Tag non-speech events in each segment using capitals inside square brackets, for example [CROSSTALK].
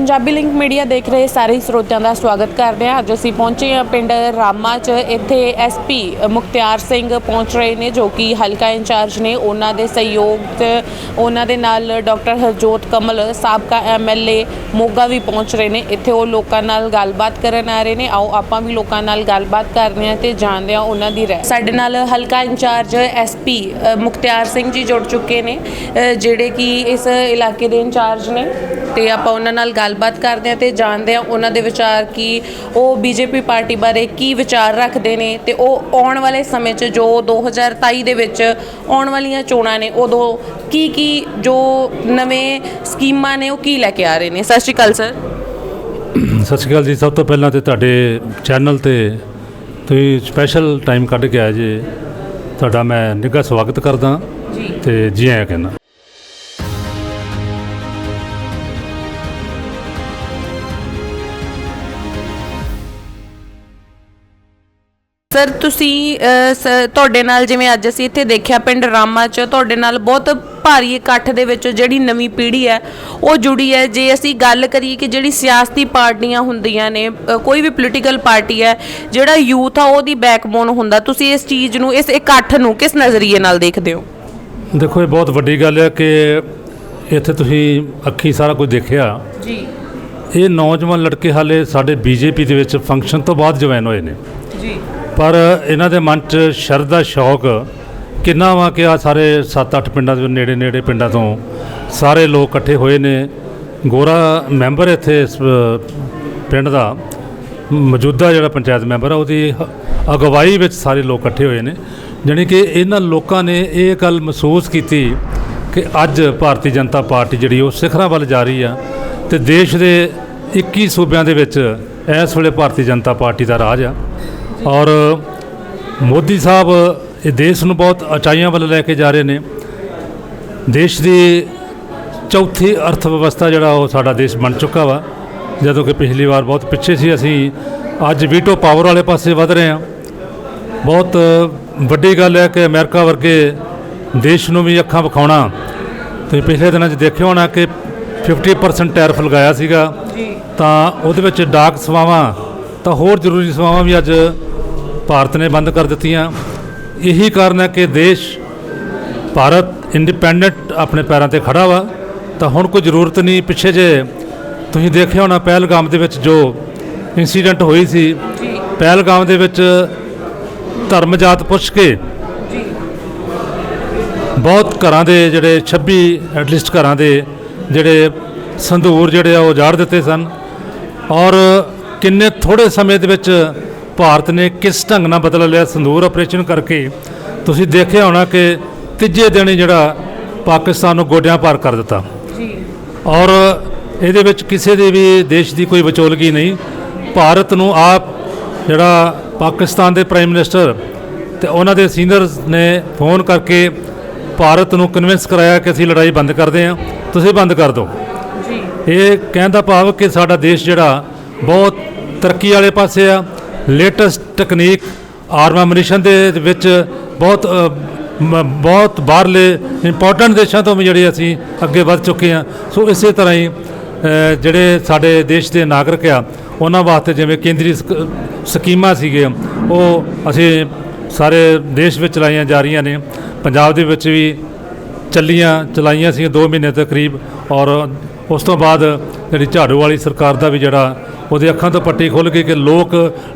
Punjabi link media ਦੇਖ ਰਹੇ ਸਾਰੇ ਸਰੋਤਿਆਂ ਦਾ ਸਵਾਗਤ ਕਰਦੇ ਹਾਂ। ਅੱਜ ਅਸੀਂ ਪਹੁੰਚੇ ਹਾਂ ਪਿੰਡ ਰਾਮਾ 'ਚ। ਇੱਥੇ ਐਸਪੀ ਮੁਖਤਿਆਰ ਸਿੰਘ ਪਹੁੰਚ ਰਹੇ ਨੇ ਜੋ ਕਿ ਹਲਕਾ ਇੰਚਾਰਜ ਨੇ। ਉਹਨਾਂ ਦੇ ਸਹਿਯੋਗ 'ਚ ਉਹਨਾਂ ਦੇ ਨਾਲ ਡਾਕਟਰ ਹਰਜੋਤ ਕਮਲ, ਸਾਬਕਾ ਐਮਐਲਏ ਮੋਗਾ ਵੀ ਪਹੁੰਚ ਰਹੇ ਨੇ। ਇੱਥੇ ਉਹ ਲੋਕਾਂ ਨਾਲ ਗੱਲਬਾਤ ਕਰਨ ਆ ਰਹੇ ਨੇ। ਆਓ ਆਪਾਂ ਵੀ ਲੋਕਾਂ ਨਾਲ ਗੱਲਬਾਤ ਕਰਦੇ ਹਾਂ ਤੇ ਜਾਣਦੇ ਹਾਂ ਉਹਨਾਂ ਦੀ ਰਾਏ ਸਾਡੇ ਨਾਲ ਹਲਕਾ ਇੰਚਾਰਜ ਐਸਪੀ ਮੁਖਤਿਆਰ ਸਿੰਘ ਜੀ ਜੁੜ ਚੁੱਕੇ ਨੇ ਜਿਹੜੇ ਕਿ ਇਸ ਇਲਾਕੇ ਦੇ ਇੰਚਾਰਜ ਨੇ ਤੇ ਆਪਾਂ ਉਹਨਾਂ ਨਾਲ ਗੱਲ ਗੱਲਬਾਤ ਕਰਦੇ ਹਾਂ ਤੇ ਜਾਣਦੇ ਹਾਂ ਉਹਨਾਂ ਦੇ ਵਿਚਾਰ ਕੀ ਉਹ ਬੀਜੇਪੀ ਪਾਰਟੀ ਬਾਰੇ ਕੀ ਵਿਚਾਰ ਰੱਖਦੇ ਨੇ ਤੇ ਉਹ ਆਉਣ ਵਾਲੇ ਸਮੇਂ 'ਚ ਜੋ 2023 ਦੇ ਵਿੱਚ ਆਉਣ ਵਾਲੀਆਂ ਚੋਣਾਂ ਨੇ ਉਦੋਂ ਕੀ ਕੀ ਜੋ ਨਵੇਂ ਸਕੀਮਾਂ ਨੇ ਉਹ ਕੀ ਲੈ ਕੇ ਆ ਰਹੇ ਨੇ? ਸਤਿ ਸ਼੍ਰੀ ਅਕਾਲ ਸਰ। ਸਤਿ ਸ਼੍ਰੀ ਅਕਾਲ ਜੀ। ਸਭ ਤੋਂ ਪਹਿਲਾਂ ਤੇ ਤੁਹਾਡੇ ਚੈਨਲ ਤੇ ਤੁਸੀਂ ਸਪੈਸ਼ਲ ਟਾਈਮ ਕੱਢ ਕੇ ਆਏ ਜੇ। ਤੁਹਾਡਾ ਮੈਂ ਨਿੱਘਾ ਸਵਾਗਤ ਕਰਦਾ ਜੀ। ਤੇ ਜੀ ਆਇਆਂ ਕਹਿੰਦਾ ਸਰ ਤੁਸੀਂ ਅ, ਸ- ਤੁਹਾਡੇ ਨਾਲ ਜਿਵੇਂ ਅੱਜ ਅਸੀਂ ਇੱਥੇ ਦੇਖਿਆ ਪਿੰਡ ਰਾਮਾ 'ਚ ਤੁਹਾਡੇ ਨਾਲ ਬਹੁਤ ਭਾਰੀ ਇਕੱਠ ਦੇ ਵਿੱਚ ਜਿਹੜੀ ਨਵੀਂ ਪੀੜ੍ਹੀ ਹੈ ਉਹ ਜੁੜੀ ਹੈ। ਜੇ ਅਸੀਂ ਗੱਲ ਕਰੀਏ ਕਿ ਜਿਹੜੀ ਸਿਆਸਤੀ ਪਾਰਟੀਆਂ ਹੁੰਦੀਆਂ ਨੇ ਅ, ਕੋਈ ਵੀ ਪੋਲੀਟੀਕਲ ਪਾਰਟੀ ਹੈ ਜਿਹੜਾ ਯੂਥ ਆ ਉਹਦੀ ਬੈਕਬੋਨ ਹੁੰਦਾ। ਤੁਸੀਂ ਇਸ ਚੀਜ਼ ਨੂੰ ਇਸ ਇਕੱਠ ਨੂੰ ਕਿਸ ਨਜ਼ਰੀਏ ਨਾਲ ਦੇਖਦੇ ਹੋ? ਦੇਖੋ ਇਹ ਬਹੁਤ ਵੱਡੀ ਗੱਲ ਹੈ ਕਿ ਇੱਥੇ ਤੁਸੀਂ ਅੱਖੀ ਸਾਰਾ ਕੁਝ ਦੇਖਿਆ। ਜੀ। ਇਹ ਨੌਜਵਾਨ ਲੜਕੇ ਹਾਲੇ ਸਾਡੇ ਬੀਜੇਪੀ ਦੇ ਵਿੱਚ ਫੰਕਸ਼ਨ ਤੋਂ ਬਾਅਦ ਜੁਆਇਨ ਹੋਏ ਨੇ। ਜੀ। ਪਰ ਇਹਨਾਂ ਦੇ ਮਨ 'ਚ ਸ਼ਰਧਾ ਸ਼ੌਕ ਕਿੰਨਾ ਵਾ ਕਿ ਆ ਸਾਰੇ 7-8 ਪਿੰਡਾਂ ਦੇ ਨੇੜੇ ਨੇੜੇ ਪਿੰਡਾਂ ਤੋਂ ਸਾਰੇ ਲੋਕ ਇਕੱਠੇ ਹੋਏ ਨੇ। ਗੋਰਾ ਮੈਂਬਰ ਇੱਥੇ ਇਸ ਪਿੰਡ ਦਾ ਮੌਜੂਦਾ ਜਿਹੜਾ ਪੰਚਾਇਤ ਮੈਂਬਰ ਆ, ਉਹਦੀ ਅਗਵਾਈ ਵਿੱਚ ਸਾਰੇ ਲੋਕ ਇਕੱਠੇ ਹੋਏ ਨੇ। ਜਾਣੀ ਕਿ ਇਹਨਾਂ ਲੋਕਾਂ ਨੇ ਇਹ ਗੱਲ ਮਹਿਸੂਸ ਕੀਤੀ ਕਿ ਅੱਜ ਭਾਰਤੀ ਜਨਤਾ ਪਾਰਟੀ ਜਿਹੜੀ ਉਹ ਸਿਖਰਾਂ ਵੱਲ ਜਾ ਰਹੀ ਆ ਤੇ ਦੇਸ਼ ਦੇ 21 ਸੂਬਿਆਂ ਦੇ ਵਿੱਚ ਇਸ ਵੇਲੇ ਭਾਰਤੀ ਜਨਤਾ ਪਾਰਟੀ ਦਾ ਰਾਜ ਆ। ਔਰ ਮੋਦੀ ਸਾਹਿਬ ਇਹ ਦੇਸ਼ ਨੂੰ ਬਹੁਤ ਉਚਾਈਆਂ ਵੱਲ ਲੈ ਕੇ ਜਾ ਰਹੇ ਨੇ। ਦੇਸ਼ ਦੀ ਚੌਥੀ ਅਰਥ ਵਿਵਸਥਾ ਜਿਹੜਾ ਉਹ ਸਾਡਾ ਦੇਸ਼ ਬਣ ਚੁੱਕਾ ਵਾ। ਜਦੋਂ ਕਿ ਪਿਛਲੀ ਵਾਰ ਬਹੁਤ ਪਿੱਛੇ ਸੀ ਅਸੀਂ ਅੱਜ ਵੀਟੋ ਪਾਵਰ ਵਾਲੇ ਪਾਸੇ ਵਧ ਰਹੇ ਹਾਂ। ਬਹੁਤ ਵੱਡੀ ਗੱਲ ਹੈ ਕਿ ਅਮਰੀਕਾ ਵਰਗੇ ਦੇਸ਼ ਨੂੰ ਵੀ ਅੱਖਾਂ ਵਿਖਾਉਣਾ। ਤੁਸੀਂ ਪਿਛਲੇ ਦਿਨਾਂ 'ਚ ਦੇਖਿਆ ਹੋਣਾ ਕਿ 50% ਟੈਰਿਫ ਲਗਾਇਆ ਸੀਗਾ। ਤਾਂ ਉਹਦੇ ਵਿੱਚ ਡਾਕ ਸੇਵਾਵਾਂ ਤਾਂ ਹੋਰ ਜ਼ਰੂਰੀ ਸੇਵਾਵਾਂ ਵੀ ਅੱਜ ਭਾਰਤ ਨੇ ਬੰਦ ਕਰ ਦਿੱਤੀਆਂ। ਇਹੀ ਕਾਰਨ ਹੈ ਕਿ ਦੇਸ਼ ਭਾਰਤ ਇੰਡੀਪੈਂਡੈਂਟ ਆਪਣੇ ਪੈਰਾਂ ਤੇ ਖੜਾ ਵਾ। ਤਾਂ ਹੁਣ ਕੋਈ ਜ਼ਰੂਰਤ ਨਹੀਂ। ਪਿੱਛੇ ਜੇ ਤੁਸੀਂ ਦੇਖਿਆ ਹੋਣਾ ਪਹਿਲਗਾਮ ਦੇ ਵਿੱਚ ਜੋ ਇਨਸੀਡੈਂਟ ਹੋਈ ਸੀ, ਪਹਿਲਗਾਮ ਦੇ ਵਿੱਚ ਧਰਮ ਜਾਤ ਪੁੱਛ ਕੇ ਬਹੁਤ ਘਰਾਂ ਦੇ ਜਿਹੜੇ 26 ਐਟਲੀਸਟ ਘਰਾਂ ਦੇ ਜਿਹੜੇ ਸੰਧੂਰ ਜਿਹੜੇ ਆ ਉਹ ਉਜਾੜ ਦਿੱਤੇ ਸਨ। ਔਰ ਕਿੰਨੇ ਥੋੜੇ ਸਮੇਂ ਦੇ ਵਿੱਚ ਭਾਰਤ ਨੇ ਕਿਸ ਢੰਗ ਨਾਲ ਬਦਲਾ ਲਿਆ ਸੰਧੂਰ ਆਪਰੇਸ਼ਨ ਕਰਕੇ? ਤੁਸੀਂ ਦੇਖਿਆ ਹੋਣਾ ਕਿ ਤੀਜੇ ਦਿਨ ਹੀ ਜਿਹੜਾ ਪਾਕਿਸਤਾਨ ਨੂੰ ਗੋਡਿਆਂ ਪਾਰ ਕਰ ਦਿੱਤਾ। ਜੀ। ਔਰ ਇਹਦੇ ਵਿੱਚ ਕਿਸੇ ਦੇ ਵੀ ਦੇਸ਼ ਦੀ ਕੋਈ ਵਿਚੋਲਗੀ ਨਹੀਂ। ਭਾਰਤ ਨੂੰ ਆਪ ਜਿਹੜਾ ਪਾਕਿਸਤਾਨ ਦੇ ਪ੍ਰਾਈਮ ਮਿਨਿਸਟਰ ਤੇ ਉਹਨਾਂ ਦੇ ਸੀਨੀਅਰਸ ਨੇ ਫੋਨ ਕਰਕੇ ਭਾਰਤ ਨੂੰ ਕਨਵਿੰਸ ਕਰਾਇਆ ਕਿ ਅਸੀਂ ਲੜਾਈ ਬੰਦ ਕਰਦੇ ਹਾਂ। ਤੁਸੀਂ ਬੰਦ ਕਰ ਦਿਓ। ਜੀ। ਇਹ ਕਹਿਣ ਦਾ ਭਾਵ ਕਿ ਸਾਡਾ ਦੇਸ਼ ਜਿਹੜਾ ਬਹੁਤ ਤਰੱਕੀ ਵਾਲੇ ਪਾਸੇ ਆ। ਲੇਟੈਸਟ ਟੈਕਨੀਕ ਆਰਮਾਮੀਨੇਸ਼ਨ ਦੇ ਵਿੱਚ ਬਹੁਤ ਬਹੁਤ ਬਾਹਰਲੇ ਇੰਪੋਰਟੈਂਟ ਦੇਸ਼ਾਂ ਤੋਂ ਵੀ ਜਿਹੜੇ ਅਸੀਂ ਅੱਗੇ ਵੱਧ ਚੁੱਕੇ ਹਾਂ। ਸੋ ਇਸੇ ਤਰ੍ਹਾਂ ਹੀ ਜਿਹੜੇ ਸਾਡੇ ਦੇਸ਼ ਦੇ ਨਾਗਰਿਕ ਆ, ਉਹਨਾਂ ਵਾਸਤੇ ਜਿਵੇਂ ਕੇਂਦਰੀ ਸਕੀਮਾਂ ਸੀਗੇ ਉਹ ਅਸੀਂ ਸਾਰੇ ਦੇਸ਼ ਵਿੱਚ ਚਲਾਈਆਂ ਜਾ ਰਹੀਆਂ ਨੇ। ਪੰਜਾਬ ਦੇ ਵਿੱਚ ਵੀ ਚੱਲੀਆਂ, ਚਲਾਈਆਂ ਸੀ 2 ਮਹੀਨੇ ਤਕਰੀਬ ਔਰ ਉਸ ਤੋਂ ਬਾਅਦ ਜਿਹੜੀ ਝਾੜੂ ਵਾਲੀ ਸਰਕਾਰ ਦਾ ਵੀ ਜਿਹੜਾ ਉਹਦੇ ਅੱਖਾਂ ਤੋਂ ਪੱਟੀ ਖੁੱਲ ਗਈ ਕਿ ਲੋਕ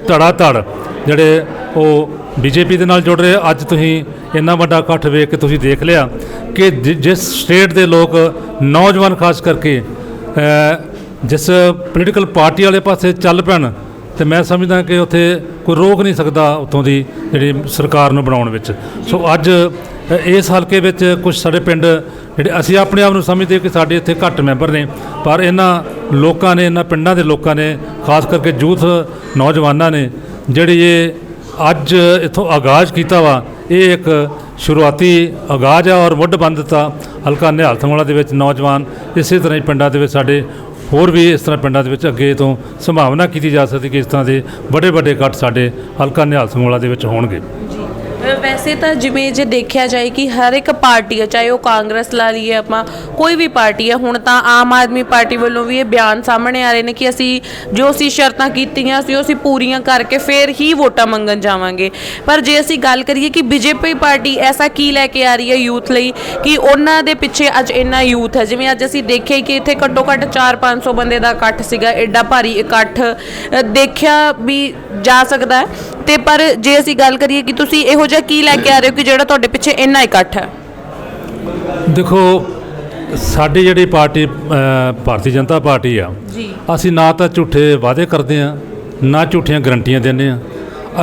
ਧੜਾ ਧੜ ਜਿਹੜੇ ਉਹ ਬੀਜੇਪੀ ਦੇ ਨਾਲ ਜੁੜ ਰਹੇ ਅੱਜ ਤੁਸੀਂ ਇੰਨਾ ਵੱਡਾ ਇਕੱਠ ਵੇਖ ਕੇ ਤੁਸੀਂ ਦੇਖ ਲਿਆ ਕਿ ਜਿਸ ਸਟੇਟ ਦੇ ਲੋਕ ਨੌਜਵਾਨ ਖਾਸ ਕਰਕੇ ਜਿਸ ਪੋਲੀਟੀਕਲ ਪਾਰਟੀ ਵਾਲੇ ਪਾਸੇ ਚੱਲ ਪੈਣ, ਤੇ ਮੈਂ ਸਮਝਦਾ ਕਿ ਉੱਥੇ ਕੋਈ ਰੋਕ ਨਹੀਂ ਸਕਦਾ ਉੱਥੋਂ ਦੀ ਜਿਹੜੀ ਸਰਕਾਰ ਨੂੰ ਬਣਾਉਣ ਵਿੱਚ। ਸੋ ਅੱਜ ਇਸ ਹਲਕੇ ਵਿੱਚ ਕੁਝ ਸਾਡੇ ਪਿੰਡ ਜਿਹੜੇ ਅਸੀਂ ਆਪਣੇ ਆਪ ਨੂੰ ਸਮਝਦੇ ਕਿ ਸਾਡੇ ਇੱਥੇ ਘੱਟ ਮੈਂਬਰ ਨੇ, ਪਰ ਇਹਨਾਂ ਲੋਕਾਂ ਨੇ, ਇਹਨਾਂ ਪਿੰਡਾਂ ਦੇ ਲੋਕਾਂ ਨੇ, ਖਾਸ ਕਰਕੇ ਯੂਥ ਨੌਜਵਾਨਾਂ ਨੇ, ਜਿਹੜੀ ਇਹ ਅੱਜ ਇਥੋਂ ਆਗਾਜ਼ ਕੀਤਾ ਵਾ, ਇਹ ਇੱਕ ਸ਼ੁਰੂਆਤੀ ਆਗਾਜ਼ ਆ ਔਰ ਮੁੱਢ ਬੰਦ ਦਿੱਤਾ ਹਲਕਾ ਨਿਹਾਲ ਸੰਗੋਲਾ ਦੇ ਵਿੱਚ ਨੌਜਵਾਨ, ਇਸੇ ਤਰ੍ਹਾਂ ਹੀ ਪਿੰਡਾਂ ਦੇ ਵਿੱਚ ਸਾਡੇ ਹੋਰ ਵੀ ਇਸ ਤਰ੍ਹਾਂ ਪਿੰਡਾਂ ਦੇ ਵਿੱਚ ਅੱਗੇ ਤੋਂ ਸੰਭਾਵਨਾ ਕੀਤੀ ਜਾ ਸਕਦੀ ਕਿ ਇਸ ਤਰ੍ਹਾਂ ਦੇ ਵੱਡੇ ਵੱਡੇ ਇਕੱਠ ਸਾਡੇ ਹਲਕਾ ਨਿਹਾਲ ਸੰਗੋਲਾ ਦੇ ਵਿੱਚ ਹੋਣਗੇ। ਵੈਸੇ ਤਾਂ ਜਿਵੇਂ ਜੇ ਦੇਖਿਆ ਜਾਏ ਕਿ ਹਰ ਇੱਕ ਪਾਰਟੀ ਹੈ ਚਾਹੇ ਉਹ ਕਾਂਗਰਸ ਲਾ ਲਈਏ ਆਪਾਂ, ਕੋਈ ਵੀ ਪਾਰਟੀ ਹੈ ਹੁਣ ਤਾਂ ਆਮ ਆਦਮੀ ਪਾਰਟੀ ਵੱਲੋਂ ਵੀ ਇਹ ਬਿਆਨ ਸਾਹਮਣੇ ਆ ਰਹੇ ਨੇ ਕਿ ਅਸੀਂ ਜੋ ਅਸੀਂ ਸ਼ਰਤਾਂ ਕੀਤੀਆਂ ਸੀ ਉਹ ਅਸੀਂ ਪੂਰੀਆਂ ਕਰਕੇ ਫਿਰ ਹੀ ਵੋਟਾਂ ਮੰਗਣ ਜਾਵਾਂਗੇ। ਪਰ ਜੇ ਅਸੀਂ ਗੱਲ ਕਰੀਏ ਕਿ ਬੀਜੇਪੀ ਪਾਰਟੀ ਐਸਾ ਕੀ ਲੈ ਕੇ ਆ ਰਹੀ ਹੈ ਯੂਥ ਲਈ ਕਿ ਉਹਨਾਂ ਦੇ ਪਿੱਛੇ ਅੱਜ ਇੰਨਾ ਯੂਥ ਹੈ? ਜਿਵੇਂ ਅੱਜ ਅਸੀਂ ਦੇਖਿਆ ਕਿ ਇੱਥੇ ਘੱਟੋ ਘੱਟ 4-500 ਬੰਦੇ ਦਾ ਇਕੱਠ ਸੀਗਾ ਐਡਾ ਭਾਰੀ ਇਕੱਠ। ਦੇਖਿਆ ਵੀ ਜਾ ਸਕਦਾ ਹੈ। ਤੇ ਪਰ ਜੇ ਅਸੀਂ ਗੱਲ ਕਰੀਏ ਕਿ ਤੁਸੀਂ ਇਹੋ ਜਿਹਾ ਕੀ ਲੈ ਕੇ ਆ ਰਹੇ ਹੋ ਕਿ ਜਿਹੜਾ ਤੁਹਾਡੇ ਪਿੱਛੇ ਇੰਨਾ ਇਕੱਠ ਹੈ? ਦੇਖੋ ਸਾਡੀ ਜਿਹੜੀ ਪਾਰਟੀ ਭਾਰਤੀ ਜਨਤਾ ਪਾਰਟੀ ਆ ਜੀ। ਅਸੀਂ ਨਾ ਤਾਂ ਝੂਠੇ ਵਾਅਦੇ ਕਰਦੇ ਆ ਨਾ ਝੂਠੀਆਂ ਗਰੰਟੀਆਂ ਦਿੰਦੇ ਆ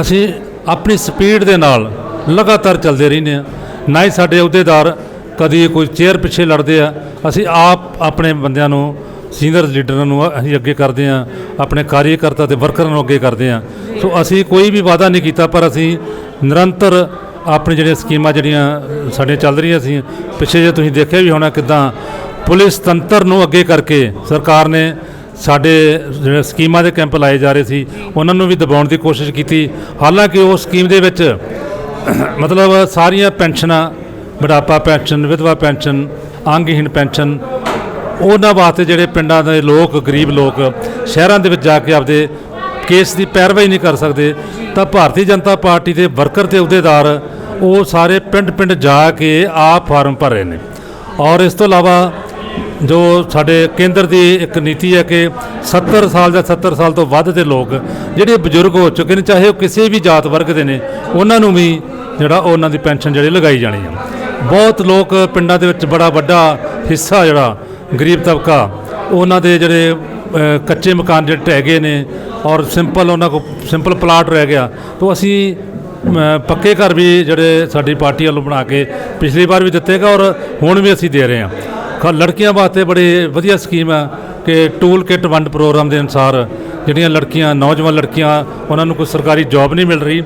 ਅਸੀਂ ਆਪਣੀ ਸਪੀਡ ਦੇ ਨਾਲ ਲਗਾਤਾਰ ਚੱਲਦੇ ਰਹਿੰਦੇ ਆ ਨਾ ਹੀ ਸਾਡੇ ਅਹੁਦੇਦਾਰ ਕਦੀ ਕੋਈ ਚੇਅਰ ਪਿੱਛੇ ਲੜਦੇ ਆ। ਅਸੀਂ ਆਪ ਆਪਣੇ ਬੰਦਿਆਂ ਨੂੰ ਸੀਨੀਅਰ ਲੀਡਰਾਂ ਨੂੰ ਅਸੀਂ ਅੱਗੇ ਕਰਦੇ ਆ ਆਪਣੇ ਕਾਰਜਕਰਤਾ ਤੇ ਵਰਕਰਾਂ ਨੂੰ ਅੱਗੇ ਕਰਦੇ ਆ ਸੋ ਅਸੀਂ ਕੋਈ ਵੀ ਵਾਅਦਾ ਨਹੀਂ ਕੀਤਾ ਪਰ ਅਸੀਂ ਨਿਰੰਤਰ ਆਪਣੀ ਜਿਹੜੀਆਂ ਸਕੀਮਾਂ ਜਿਹੜੀਆਂ ਸਾਡੀਆਂ ਚੱਲ ਰਹੀਆਂ ਸੀ ਪਿੱਛੇ ਜੇ ਤੁਸੀਂ ਦੇਖਿਆ ਵੀ ਹੋਣਾ ਕਿਦਾਂ ਪੁਲਿਸ ਤੰਤਰ ਨੂੰ ਅੱਗੇ ਕਰਕੇ ਸਰਕਾਰ ਨੇ ਸਾਡੇ ਜਿਹੜੇ ਸਕੀਮਾਂ ਦੇ ਕੈਂਪ ਲਾਏ ਜਾ ਰਹੇ ਸੀ ਉਹਨਾਂ ਨੂੰ ਵੀ ਦਬਾਉਣ ਦੀ ਕੋਸ਼ਿਸ਼ ਕੀਤੀ। ਹਾਲਾਂਕਿ ਉਹ ਸਕੀਮ ਦੇ ਵਿੱਚ [COUGHS] ਮਤਲਬ ਸਾਰੀਆਂ ਪੈਨਸ਼ਨਾਂ ਬੁਢਾਪਾ ਪੈਨਸ਼ਨ ਵਿਧਵਾ ਪੈਨਸ਼ਨ ਅੰਗਹੀਣ ਪੈਨਸ਼ਨ ਉਹਨਾਂ ਵਾਸਤੇ ਜਿਹੜੇ ਪਿੰਡਾਂ ਦੇ ਲੋਕ, ਗਰੀਬ ਲੋਕ ਸ਼ਹਿਰਾਂ ਦੇ ਵਿੱਚ ਜਾ ਕੇ ਆਪਦੇ ਕੇਸ ਦੀ ਪੈਰਵਾਈ ਨਹੀਂ ਕਰ ਸਕਦੇ, ਤਾਂ ਭਾਰਤੀ ਜਨਤਾ ਪਾਰਟੀ ਦੇ ਵਰਕਰ ਤੇ ਅਹੁਦੇਦਾਰ ਉਹ ਸਾਰੇ ਪਿੰਡ-ਪਿੰਡ ਜਾ ਕੇ ਆਪ ਫਾਰਮ ਭਰ ਰਹੇ ਨੇ। ਔਰ ਇਸ ਤੋਂ ਇਲਾਵਾ ਜੋ ਸਾਡੇ ਕੇਂਦਰ ਦੀ ਇੱਕ ਨੀਤੀ ਹੈ ਕਿ 70 ਸਾਲ ਜਾਂ 70 ਸਾਲ ਤੋਂ ਵੱਧ ਦੇ ਲੋਕ ਜਿਹੜੇ ਬਜ਼ੁਰਗ ਹੋ ਚੁੱਕੇ ਨੇ, ਚਾਹੇ ਉਹ ਕਿਸੇ ਵੀ ਜਾਤ ਵਰਗ ਦੇ ਨੇ, ਉਹਨਾਂ ਨੂੰ ਵੀ ਜਿਹੜਾ ਉਹਨਾਂ ਦੀ ਪੈਨਸ਼ਨ ਜਿਹੜੀ ਲਗਾਈ ਜਾਣੀ ਆ ਬਹੁਤ ਲੋਕ ਪਿੰਡਾਂ ਦੇ ਵਿੱਚ ਬੜਾ ਵੱਡਾ ਹਿੱਸਾ ਜਿਹੜਾ ਗਰੀਬ ਤਬਕਾ, ਉਹਨਾਂ ਦੇ ਜਿਹੜੇ ਕੱਚੇ ਮਕਾਨ ਜਿਹੜੇ ਢਹਿ ਗਏ ਨੇ ਔਰ ਸਿੰਪਲ ਉਹਨਾਂ ਕੋ ਸਿੰਪਲ ਪਲਾਟ ਰਹਿ ਗਿਆ। ਤੋਂ ਅਸੀਂ ਪੱਕੇ ਘਰ ਵੀ ਜਿਹੜੇ ਸਾਡੀ ਪਾਰਟੀ ਵੱਲੋਂ ਬਣਾ ਕੇ ਪਿਛਲੀ ਵਾਰ ਵੀ ਦਿੱਤੇਗਾ ਔਰ ਹੁਣ ਵੀ ਅਸੀਂ ਦੇ ਰਹੇ ਹਾਂ। ਲੜਕੀਆਂ ਵਾਸਤੇ ਬੜੀ ਵਧੀਆ ਸਕੀਮ ਹੈ ਕਿ ਟੂਲ ਕਿਟ ਵੰਡ ਪ੍ਰੋਗਰਾਮ ਦੇ ਅਨੁਸਾਰ ਜਿਹੜੀਆਂ ਲੜਕੀਆਂ ਨੌਜਵਾਨ ਲੜਕੀਆਂ ਉਹਨਾਂ ਨੂੰ ਕੋਈ ਸਰਕਾਰੀ ਜੌਬ ਨਹੀਂ ਮਿਲ ਰਹੀ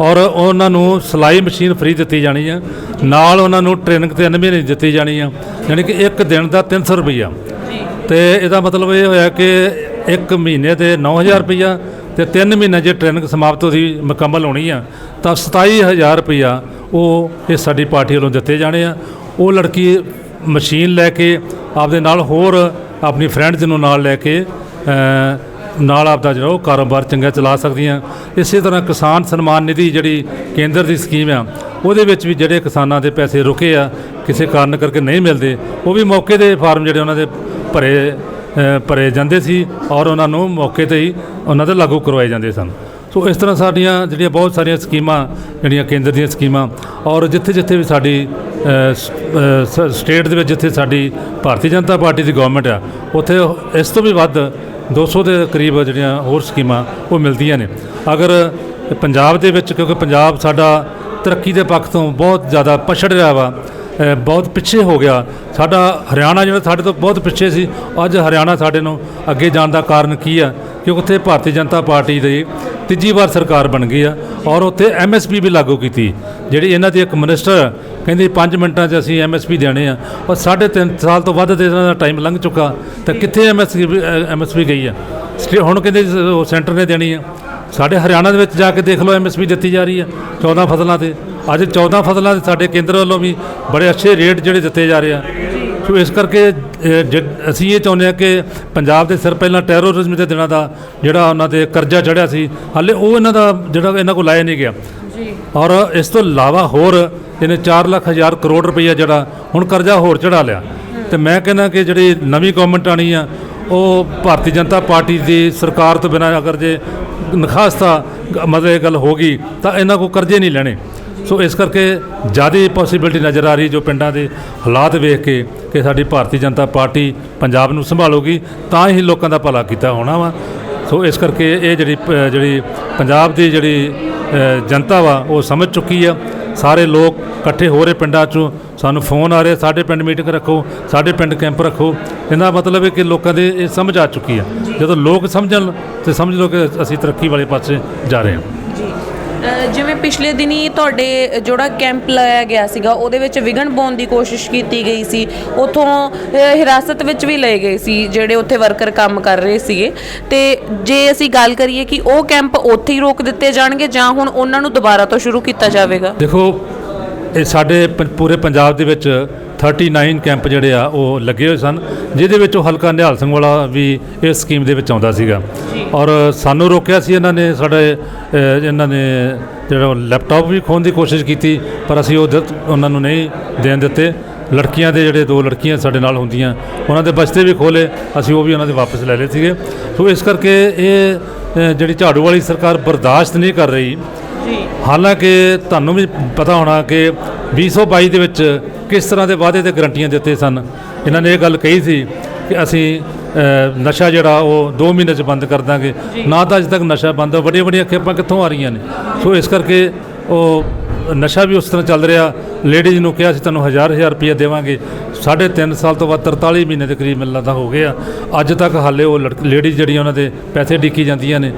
ਔਰ ਉਹਨਾਂ ਨੂੰ ਸਿਲਾਈ ਮਸ਼ੀਨ ਫ੍ਰੀ ਦਿੱਤੀ ਜਾਣੀ ਹੈ ਨਾਲ ਉਹਨਾਂ ਨੂੰ ਟ੍ਰੇਨਿੰਗ ਤੇ 9 ਮਹੀਨੇ ਦਿੱਤੀ ਜਾਣੀ ਆ ਯਾਨੀ ਕਿ ਇੱਕ ਦਿਨ ਦਾ 300 ਰੁਪਈਆ। ਤੇ ਇਹਦਾ ਮਤਲਬ ਇਹ ਹੋਇਆ ਕਿ ਇੱਕ ਮਹੀਨੇ ਦੇ 9000 ਰੁਪਈਆ ਤੇ 3 ਮਹੀਨੇ ਜੇ ਟ੍ਰੇਨਿੰਗ ਸਮਾਪਤ ਉਹਦੀ ਮੁਕੰਮਲ ਹੋਣੀ ਆ ਤਾਂ 27000 ਰੁਪਈਆ ਉਹ ਇਹ ਸਾਡੀ ਪਾਰਟੀ ਵੱਲੋਂ ਦਿੱਤੇ ਜਾਣੇ ਆ। ਉਹ ਲੜਕੀ ਮਸ਼ੀਨ ਲੈ ਕੇ ਆਪਦੇ ਨਾਲ ਹੋਰ ਆਪਣੀ ਫਰੈਂਡਸ ਨੂੰ ਨਾਲ ਲੈ ਕੇ ਨਾਲ ਆਪਦਾ ਜਿਹੜਾ ਉਹ ਕਾਰੋਬਾਰ ਚੰਗਾ ਚਲਾ ਸਕਦੀਆਂ। ਇਸੇ ਤਰ੍ਹਾਂ ਕਿਸਾਨ ਸਨਮਾਨ ਨਿਧੀ ਜਿਹੜੀ ਕੇਂਦਰ ਦੀ ਸਕੀਮ ਆ, ਉਹਦੇ ਵਿੱਚ ਵੀ ਜਿਹੜੇ ਕਿਸਾਨਾਂ ਦੇ ਪੈਸੇ ਰੁਕੇ ਆ, ਕਿਸੇ ਕਾਰਨ ਕਰਕੇ ਨਹੀਂ ਮਿਲਦੇ, ਉਹ ਵੀ ਮੌਕੇ ਦੇ ਫਾਰਮ ਜਿਹੜੇ ਉਹਨਾਂ ਦੇ ਭਰੇ ਭਰੇ ਜਾਂਦੇ ਸੀ ਔਰ ਉਹਨਾਂ ਨੂੰ ਮੌਕੇ ਤੇ ਹੀ ਉਹਨਾਂ ਦੇ ਲਾਗੂ ਕਰਵਾਏ ਜਾਂਦੇ ਸਨ। ਸੋ ਇਸ ਤਰ੍ਹਾਂ ਸਾਡੀਆਂ ਜਿਹੜੀਆਂ ਬਹੁਤ ਸਾਰੀਆਂ ਸਕੀਮਾਂ, ਜਿਹੜੀਆਂ ਕੇਂਦਰ ਦੀਆਂ ਸਕੀਮਾਂ ਔਰ ਜਿੱਥੇ ਜਿੱਥੇ ਵੀ ਸਾਡੀ ਸਟੇਟ ਦੇ ਵਿੱਚ ਜਿੱਥੇ ਸਾਡੀ ਭਾਰਤੀ ਜਨਤਾ ਪਾਰਟੀ ਦੀ ਗਵਰਨਮੈਂਟ ਆ, ਉੱਥੇ ਇਸ ਤੋਂ ਵੀ ਵੱਧ 200 ਦੇ ਕਰੀਬ ਜਿਹੜੀਆਂ ਹੋਰ ਸਕੀਮਾਂ ਉਹ ਮਿਲਦੀਆਂ ਨੇ। ਅਗਰ ਪੰਜਾਬ ਦੇ ਵਿੱਚ, ਕਿਉਂਕਿ ਪੰਜਾਬ ਸਾਡਾ ਤਰੱਕੀ ਦੇ ਪੱਖ ਤੋਂ ਬਹੁਤ ਜ਼ਿਆਦਾ ਪਛੜ ਰਿਹਾ ਵਾ ਬਹੁਤ ਪਿੱਛੇ ਹੋ ਗਿਆ। ਸਾਡਾ ਹਰਿਆਣਾ ਜਿਹੜਾ ਸਾਡੇ ਤੋਂ ਬਹੁਤ ਪਿੱਛੇ ਸੀ, ਅੱਜ ਹਰਿਆਣਾ ਸਾਡੇ ਨੂੰ ਅੱਗੇ ਜਾਣ ਦਾ ਕਾਰਨ ਕੀ ਆ? ਕਿਉਂਕਿ ਉੱਥੇ ਭਾਰਤੀ ਜਨਤਾ ਪਾਰਟੀ ਦੇ ਤੀਜੀ ਵਾਰ ਸਰਕਾਰ ਬਣ ਗਈ ਆ ਔਰ ਉੱਥੇ ਐਮਐਸਪੀ ਵੀ ਲਾਗੂ ਕੀਤੀ। ਜਿਹੜੀ ਇਹਨਾਂ ਦੀ ਇੱਕ ਮਿਨਿਸਟਰ ਕਹਿੰਦੀ 5 ਮਿੰਟਾਂ 'ਚ ਅਸੀਂ ਐਮਐਸਪੀ ਦੇਣੇ ਆ। ਔਰ ਸਾਢੇ ਤਿੰਨ ਸਾਲ ਤੋਂ ਵੱਧ ਦੇ ਇਹਨਾਂ ਦਾ ਟਾਈਮ ਲੰਘ ਚੁੱਕਾ। ਤਾਂ ਕਿੱਥੇ ਐਮਐਸਪੀ ਐਮਐਸਪੀ ਗਈ ਆ? ਹੁਣ ਕਹਿੰਦੇ ਉਹ ਸੈਂਟਰ ਨੇ ਦੇਣੀ ਆ। ਸਾਡੇ ਹਰਿਆਣਾ ਦੇ ਵਿੱਚ ਜਾ ਕੇ ਦੇਖ ਲਓ ਐਮਐਸਪੀ ਦਿੱਤੀ ਜਾ ਰਹੀ ਹੈ 14 ਫਸਲਾਂ ਤੇ। ਅੱਜ 14 ਫਸਲਾਂ ਤੇ ਸਾਡੇ ਕੇਂਦਰ ਵੱਲੋਂ ਵੀ ਬੜੇ ਅੱਛੇ ਰੇਟ ਜਿਹੜੇ ਦਿੱਤੇ ਜਾ ਰਹੇ ਆ। ਸੋ ਇਸ ਕਰਕੇ ਜ- ਅਸੀਂ ਇਹ ਚਾਹੁੰਦੇ ਹਾਂ ਕਿ ਪੰਜਾਬ ਦੇ ਸਿਰ ਪਹਿਲਾਂ ਟੈਰੋਰਿਜ਼ਮ ਦੇ ਦਿਨਾਂ ਦਾ ਜਿਹੜਾ ਉਹਨਾਂ ਤੇ ਕਰਜ਼ਾ ਚੜਿਆ ਸੀ ਹਾਲੇ ਉਹ ਇਹਨਾਂ ਦਾ ਜਿਹੜਾ ਇਹਨਾਂ ਕੋਲ ਲਾਇਆ ਨਹੀਂ ਗਿਆ। ਜੀ। ਔਰ ਇਸ ਤੋਂ ਇਲਾਵਾ ਹੋਰ ਇਹਨੇ 4 ਲੱਖ ਹਜ਼ਾਰ ਕਰੋੜ ਰੁਪਈਆ ਜਿਹੜਾ ਹੁਣ ਕਰਜ਼ਾ ਹੋਰ ਚੜਾ ਲਿਆ। ਤੇ ਮੈਂ ਕਹਿੰਦਾ ਕਿ ਜਿਹੜੀ ਨਵੀਂ ਗਵਰਨਮੈਂਟ ਆਣੀ ਆ ਉਹ ਭਾਰਤੀ ਜਨਤਾ ਪਾਰਟੀ ਦੀ ਸਰਕਾਰ ਤੋਂ ਬਿਨਾਂ ਅਗਰ ਜੇ ਨਖਾਸਤਾ ਮਤਲਬ ਇਹ ਗੱਲ ਹੋ ਗਈ ਤਾਂ ਇਹਨਾਂ ਕੋ ਕਰਜ਼ੇ ਨਹੀਂ ਲੈਣੇ। ਸੋ ਇਸ ਕਰਕੇ ਜ਼ਿਆਦਾ ਪੋਸੀਬਿਲਿਟੀ ਨਜ਼ਰ ਆ ਰਹੀ ਜੋ ਪਿੰਡਾਂ ਦੇ ਹਾਲਾਤ ਵੇਖ ਕੇ ਕਿ ਸਾਡੀ ਭਾਰਤੀ ਜਨਤਾ ਪਾਰਟੀ ਪੰਜਾਬ ਨੂੰ ਸੰਭਾਲੂਗੀ, ਤਾਂ ਹੀ ਲੋਕਾਂ ਦਾ ਭਲਾ ਕੀਤਾ ਹੋਣਾ ਵਾ। ਸੋ ਇਸ ਕਰਕੇ ਇਹ ਜਿਹੜੀ ਜਿਹੜੀ ਪੰਜਾਬ ਦੀ ਜਿਹੜੀ ਜਨਤਾ ਵਾ, ਉਹ ਸਮਝ ਚੁੱਕੀ ਆ। ਸਾਰੇ ਲੋਕ ਇਕੱਠੇ ਹੋ ਰਹੇ ਪਿੰਡਾਂ 'ਚੋਂ। ਸਾਨੂੰ ਫੋਨ ਆ ਰਹੇ, ਸਾਡੇ ਪਿੰਡ ਮੀਟਿੰਗ ਰੱਖੋ, ਸਾਡੇ ਪਿੰਡ ਕੈਂਪ ਰੱਖੋ। ਇਹਦਾ ਮਤਲਬ ਹੈ ਕਿ ਲੋਕਾਂ ਦੇ ਇਹ ਸਮਝ ਆ ਚੁੱਕੀ ਆ। ਜਦੋਂ ਲੋਕ ਸਮਝਣ ਤੇ ਸਮਝ ਲਓ ਕਿ ਅਸੀਂ ਤਰੱਕੀ ਵਾਲੇ ਪਾਸੇ ਜਾ ਰਹੇ ਹਾਂ। ਜੀ। ਪਿਛਲੇ ਦਿਨੀ ਤੁਹਾਡੇ ਜਿਹੜਾ ਕੈਂਪ ਲਾਇਆ ਗਿਆ ਸੀਗਾ ਉਹਦੇ ਵਿੱਚ ਵਿਗਨ ਪਾਉਣ ਦੀ ਕੋਸ਼ਿਸ਼ ਕੀਤੀ ਗਈ ਸੀ। ਉਥੋਂ ਹਿਰਾਸਤ ਵਿੱਚ ਵੀ ਲਏ ਗਏ ਸੀ ਜਿਹੜੇ ਉੱਥੇ ਵਰਕਰ ਕੰਮ ਕਰ ਰਹੇ ਸੀਗੇ। ਤੇ ਜੇ ਅਸੀਂ ਗੱਲ ਕਰੀਏ ਕਿ ਉਹ ਕੈਂਪ ਉੱਥੇ ਹੀ ਰੋਕ ਦਿੱਤੇ ਜਾਣਗੇ ਜਾਂ ਹੁਣ ਉਹਨਾਂ ਨੂੰ ਦੁਬਾਰਾ ਤੋਂ ਸ਼ੁਰੂ ਕੀਤਾ ਜਾਵੇਗਾ? ਦੇਖੋ ਇਹ ਸਾਡੇ ਪੂਰੇ ਪੰਜਾਬ ਦੇ ਵਿੱਚ 39 ਕੈਂਪ ਜਿਹੜੇ ਆ ਉਹ ਲੱਗੇ ਹੋਏ ਸਨ ਜਿਹਦੇ ਵਿੱਚ ਉਹ ਹਲਕਾ ਨਿਹਾਲ ਸਿੰਘ ਵਾਲਾ ਵੀ ਇਸ ਸਕੀਮ ਦੇ ਵਿੱਚ ਆਉਂਦਾ ਸੀਗਾ। ਔਰ ਸਾਨੂੰ ਰੋਕਿਆ ਸੀ ਇਹਨਾਂ ਨੇ ਸਾਡੇ ਇਹਨਾਂ ਨੇ ਜਿਹੜਾ ਲੈਪਟਾਪ ਵੀ ਖੋਣ ਦੀ ਕੋਸ਼ਿਸ਼ ਕੀਤੀ ਪਰ ਅਸੀਂ ਉਹ ਉਹਨਾਂ ਨੂੰ ਨਹੀਂ ਦੇਣ ਦਿੱਤੇ। ਲੜਕੀਆਂ ਦੇ ਜਿਹੜੇ ਦੋ ਲੜਕੀਆਂ ਸਾਡੇ ਨਾਲ ਹੁੰਦੀਆਂ ਉਹਨਾਂ ਦੇ ਬਸਤੇ ਵੀ ਖੋਲੇ ਅਸੀਂ ਉਹ ਵੀ ਉਹਨਾਂ ਦੇ ਵਾਪਸ ਲੈ ਲਏ ਸੀਗੇ। ਸੋ ਇਸ ਕਰਕੇ ਇਹ ਜਿਹੜੀ ਝਾੜੂ ਵਾਲੀ ਸਰਕਾਰ ਬਰਦਾਸ਼ਤ ਨਹੀਂ ਕਰ ਰਹੀ। ਜੀ। ਹਾਲਾਂਕਿ ਤੁਹਾਨੂੰ ਵੀ ਪਤਾ ਹੋਣਾ ਕਿ 2022 ਦੇ ਵਿੱਚ ਕਿਸ ਤਰ੍ਹਾਂ ਦੇ ਵਾਅਦੇ ਤੇ ਗਰੰਟੀਆਂ ਦਿੱਤੇ ਸਨ। ਇਹਨਾਂ ਨੇ ਇਹ ਗੱਲ ਕਹੀ ਸੀ ਕਿ ਅਸੀਂ ਨਸ਼ਾ ਜਿਹੜਾ ਉਹ 2 ਮਹੀਨੇ 'ਚ ਬੰਦ ਕਰ ਦਾਂਗੇ। ਨਾ ਤਾਂ ਅਜੇ ਤੱਕ ਨਸ਼ਾ ਬੰਦ ਹੋ ਵੱਡੀਆਂ ਵੱਡੀਆਂ ਖੇਪਾਂ ਕਿੱਥੋਂ ਆ ਰਹੀਆਂ ਨੇ? ਸੋ ਇਸ ਕਰਕੇ ਉਹ ਨਸ਼ਾ ਵੀ ਉਸ ਤਰ੍ਹਾਂ ਚੱਲ ਰਿਹਾ। ਲੇਡੀਜ਼ ਨੂੰ ਕਿਹਾ ਸੀ ਤੁਹਾਨੂੰ ਹਜ਼ਾਰ ਹਜ਼ਾਰ ਰੁਪਏ ਦੇਵਾਂਗੇ। ਸਾਢੇ ਤਿੰਨ ਸਾਲ ਤੋਂ ਬਾਅਦ 43 ਮਹੀਨੇ ਦੇ ਕਰੀਬ ਮਿਲਣਾ ਤਾਂ ਹੋ ਗਿਆ। ਅੱਜ ਤੱਕ ਹਾਲੇ ਉਹ ਲੇਡੀਜ਼ ਜਿਹੜੀਆਂ ਉਹਨਾਂ ਦੇ ਪੈਸੇ ਡਿੱਕੀ ਜਾਂਦੀਆਂ ਨੇ।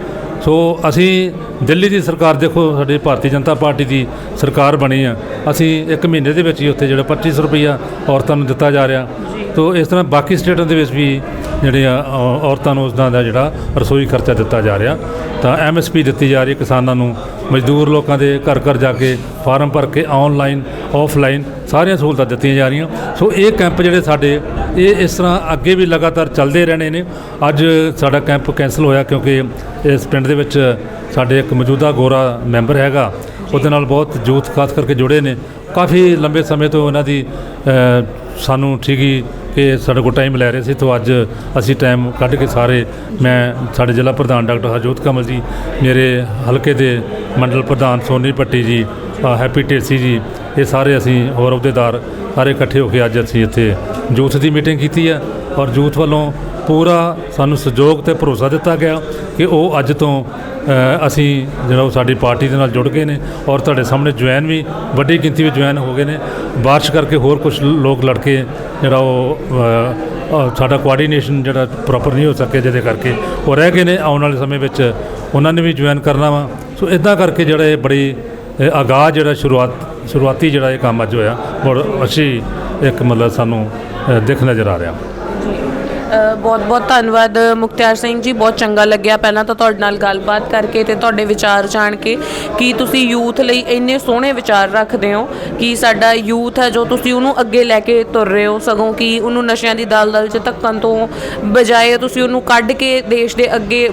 ਸੋ ਅਸੀਂ ਦਿੱਲੀ ਦੀ ਸਰਕਾਰ ਦੇਖੋ ਸਾਡੇ ਭਾਰਤੀ ਜਨਤਾ ਪਾਰਟੀ ਦੀ ਸਰਕਾਰ ਬਣੀ ਆ। ਅਸੀਂ ਇੱਕ ਮਹੀਨੇ ਦੇ ਵਿੱਚ ਹੀ ਉੱਥੇ ਜਿਹੜਾ 2500 ਰੁਪਈਆ ਔਰਤਾਂ ਨੂੰ ਦਿੱਤਾ ਜਾ ਰਿਹਾ। ਤੋ ਇਸ ਤਰ੍ਹਾਂ ਬਾਕੀ ਸਟੇਟਾਂ ਦੇ ਵਿੱਚ ਵੀ ਜਿਹੜੇ ਆ ਔ- ਔਰਤਾਂ ਨੂੰ ਉਸਦਾ ਦਾ ਜਿਹੜਾ ਰਸੋਈ ਖਰਚਾ ਦਿੱਤਾ ਜਾ ਰਿਹਾ। ਤਾਂ ਐਮਐਸਪੀ ਦਿੱਤੀ ਜਾ ਰਹੀ ਹੈ ਕਿਸਾਨਾਂ ਨੂੰ। ਮਜ਼ਦੂਰ ਲੋਕਾਂ ਦੇ ਘਰ ਘਰ ਜਾ ਕੇ ਫਾਰਮ ਭਰ ਕੇ ਆਨਲਾਈਨ ਆਫਲਾਈਨ ਸਾਰੀਆਂ ਸਹੂਲਤਾਂ ਦਿੱਤੀਆਂ ਜਾ ਰਹੀਆਂ। ਸੋ ਇਹ ਕੈਂਪ ਜਿਹੜੇ ਸਾਡੇ ਇਹ ਇਸ ਤਰ੍ਹਾਂ ਅੱਗੇ ਵੀ ਲਗਾਤਾਰ ਚੱਲਦੇ ਰਹਿਣੇ ਨੇ। ਅੱਜ ਸਾਡਾ ਕੈਂਪ ਕੈਂਸਲ ਹੋਇਆ ਕਿਉਂਕਿ ਇਸ ਪਿੰਡ ਦੇ ਵਿੱਚ ਸਾਡੇ ਇੱਕ ਮੌਜੂਦਾ ਗੋਰਾ ਮੈਂਬਰ ਹੈਗਾ। ਉਹਦੇ ਨਾਲ ਬਹੁਤ ਯੂਥ ਖਾਸ ਕਰਕੇ ਜੁੜੇ ਨੇ। ਕਾਫੀ ਲੰਬੇ ਸਮੇਂ ਤੋਂ ਉਹਨਾਂ ਦੀ ਅ, ਸਾਨੂੰ ਠੀਕ ਹੀ ਕਿ ਸਾਡੇ ਕੋਲ ਟਾਈਮ ਲੈ ਰਹੇ ਸੀ ਤੋਂ ਅੱਜ ਅਸੀਂ ਟਾਈਮ ਕੱਢ ਕੇ ਸਾਰੇ ਮੈਂ ਸਾਡੇ ਜ਼ਿਲ੍ਹਾ ਪ੍ਰਧਾਨ ਡਾਕਟਰ ਹਰਜੋਤ ਕਮਲ ਜੀ ਮੇਰੇ ਹਲਕੇ ਦੇ ਮੰਡਲ ਪ੍ਰਧਾਨ ਸੋਨੀ ਪੱਟੀ ਜੀ ਅ, ਹੈਪੀ ਢੇਸੀ ਜੀ ਇਹ ਸਾਰੇ ਅਸੀਂ ਹੋਰ ਅਹੁਦੇਦਾਰ ਸਾਰੇ ਇਕੱਠੇ ਹੋ ਕੇ ਅੱਜ ਅਸੀਂ ਇੱਥੇ ਯੂਥ ਦੀ ਮੀਟਿੰਗ ਕੀਤੀ ਹੈ ਔਰ ਯੂਥ ਵੱਲੋਂ ਪੂਰਾ ਸਾਨੂੰ ਸਹਿਯੋਗ ਤੇ ਭਰੋਸਾ ਦਿੱਤਾ ਗਿਆ ਕਿ ਉਹ ਅੱਜ ਤੋਂ ਅਸੀਂ ਜਿਹੜਾ ਉਹ ਸਾਡੀ ਪਾਰਟੀ ਦੇ ਨਾਲ ਜੁੜ ਗਏ ਨੇ ਔਰ ਤੁਹਾਡੇ ਸਾਹਮਣੇ ਜੁਆਇਨ ਵੀ ਵੱਡੀ ਗਿਣਤੀ ਵਿੱਚ ਜੁਆਇਨ ਹੋ ਗਏ ਨੇ। ਬਾਰਿਸ਼ ਕਰਕੇ ਹੋਰ ਕੁਝ ਲੋਕ ਲੜਕੇ ਜਿਹੜਾ ਉਹ ਸਾਡਾ ਕੋਆਰਡੀਨੇਸ਼ਨ ਜਿਹੜਾ ਪ੍ਰੋਪਰ ਨਹੀਂ ਹੋ ਸਕਿਆ ਜਿਹਦੇ ਕਰਕੇ ਉਹ ਰਹਿ ਗਏ ਨੇ। ਆਉਣ ਵਾਲੇ ਸਮੇਂ ਵਿੱਚ ਉਹਨਾਂ ਨੇ ਵੀ ਜੁਆਇਨ ਕਰਨਾ ਵਾ। ਸੋ ਇਦਾਂ ਕਰਕੇ ਜਿਹੜਾ ਇਹ ਬੜੀ ਇਹ ਆਗਾਜ਼ ਜਿਹੜਾ ਸ਼ੁਰੂਆਤ ਸ਼ੁਰੂਆਤੀ ਜਿਹੜਾ ਇਹ ਕੰਮ ਅੱਜ ਹੋਇਆ ਬਹੁਤ ਅੱਛੀ ਇੱਕ ਮਤਲਬ ਸਾਨੂੰ ਅ, ਦਿਖ ਨਜ਼ਰ ਆ ਰਿਹਾ। ਬਹੁਤ ਬਹੁਤ ਧੰਨਵਾਦ ਮੁਖਤਿਆਰ ਸਿੰਘ ਜੀ ਬਹੁਤ ਚੰਗਾ ਲੱਗਿਆ ਪਹਿਲਾਂ ਤਾਂ ਤੁਹਾਡੇ ਨਾਲ ਗੱਲਬਾਤ ਕਰਕੇ ਤੇ ਤੁਹਾਡੇ ਵਿਚਾਰ ਜਾਣ ਕੇ ਕਿ ਤੁਸੀਂ ਯੂਥ ਲਈ ਇੰਨੇ ਸੋਹਣੇ ਵਿਚਾਰ ਰੱਖਦੇ ਹੋ ਕਿ ਸਾਡਾ ਯੂਥ ਹੈ ਜੋ ਤੁਸੀਂ ਉਹਨੂੰ ਅੱਗੇ ਲੈ ਕੇ ਤੁਰ ਰਹੇ ਹੋ ਸਗੋਂ ਕਿ ਉਹਨੂੰ ਨਸ਼ਿਆਂ ਦੀ ਦਲਦਲ 'ਚ ਧੱਕਣ ਤੋਂ ਬਜਾਏ ਤੁਸੀਂ ਉਹਨੂੰ ਕੱਢ ਕੇ ਦੇਸ਼ ਦੇ ਅੱਗੇ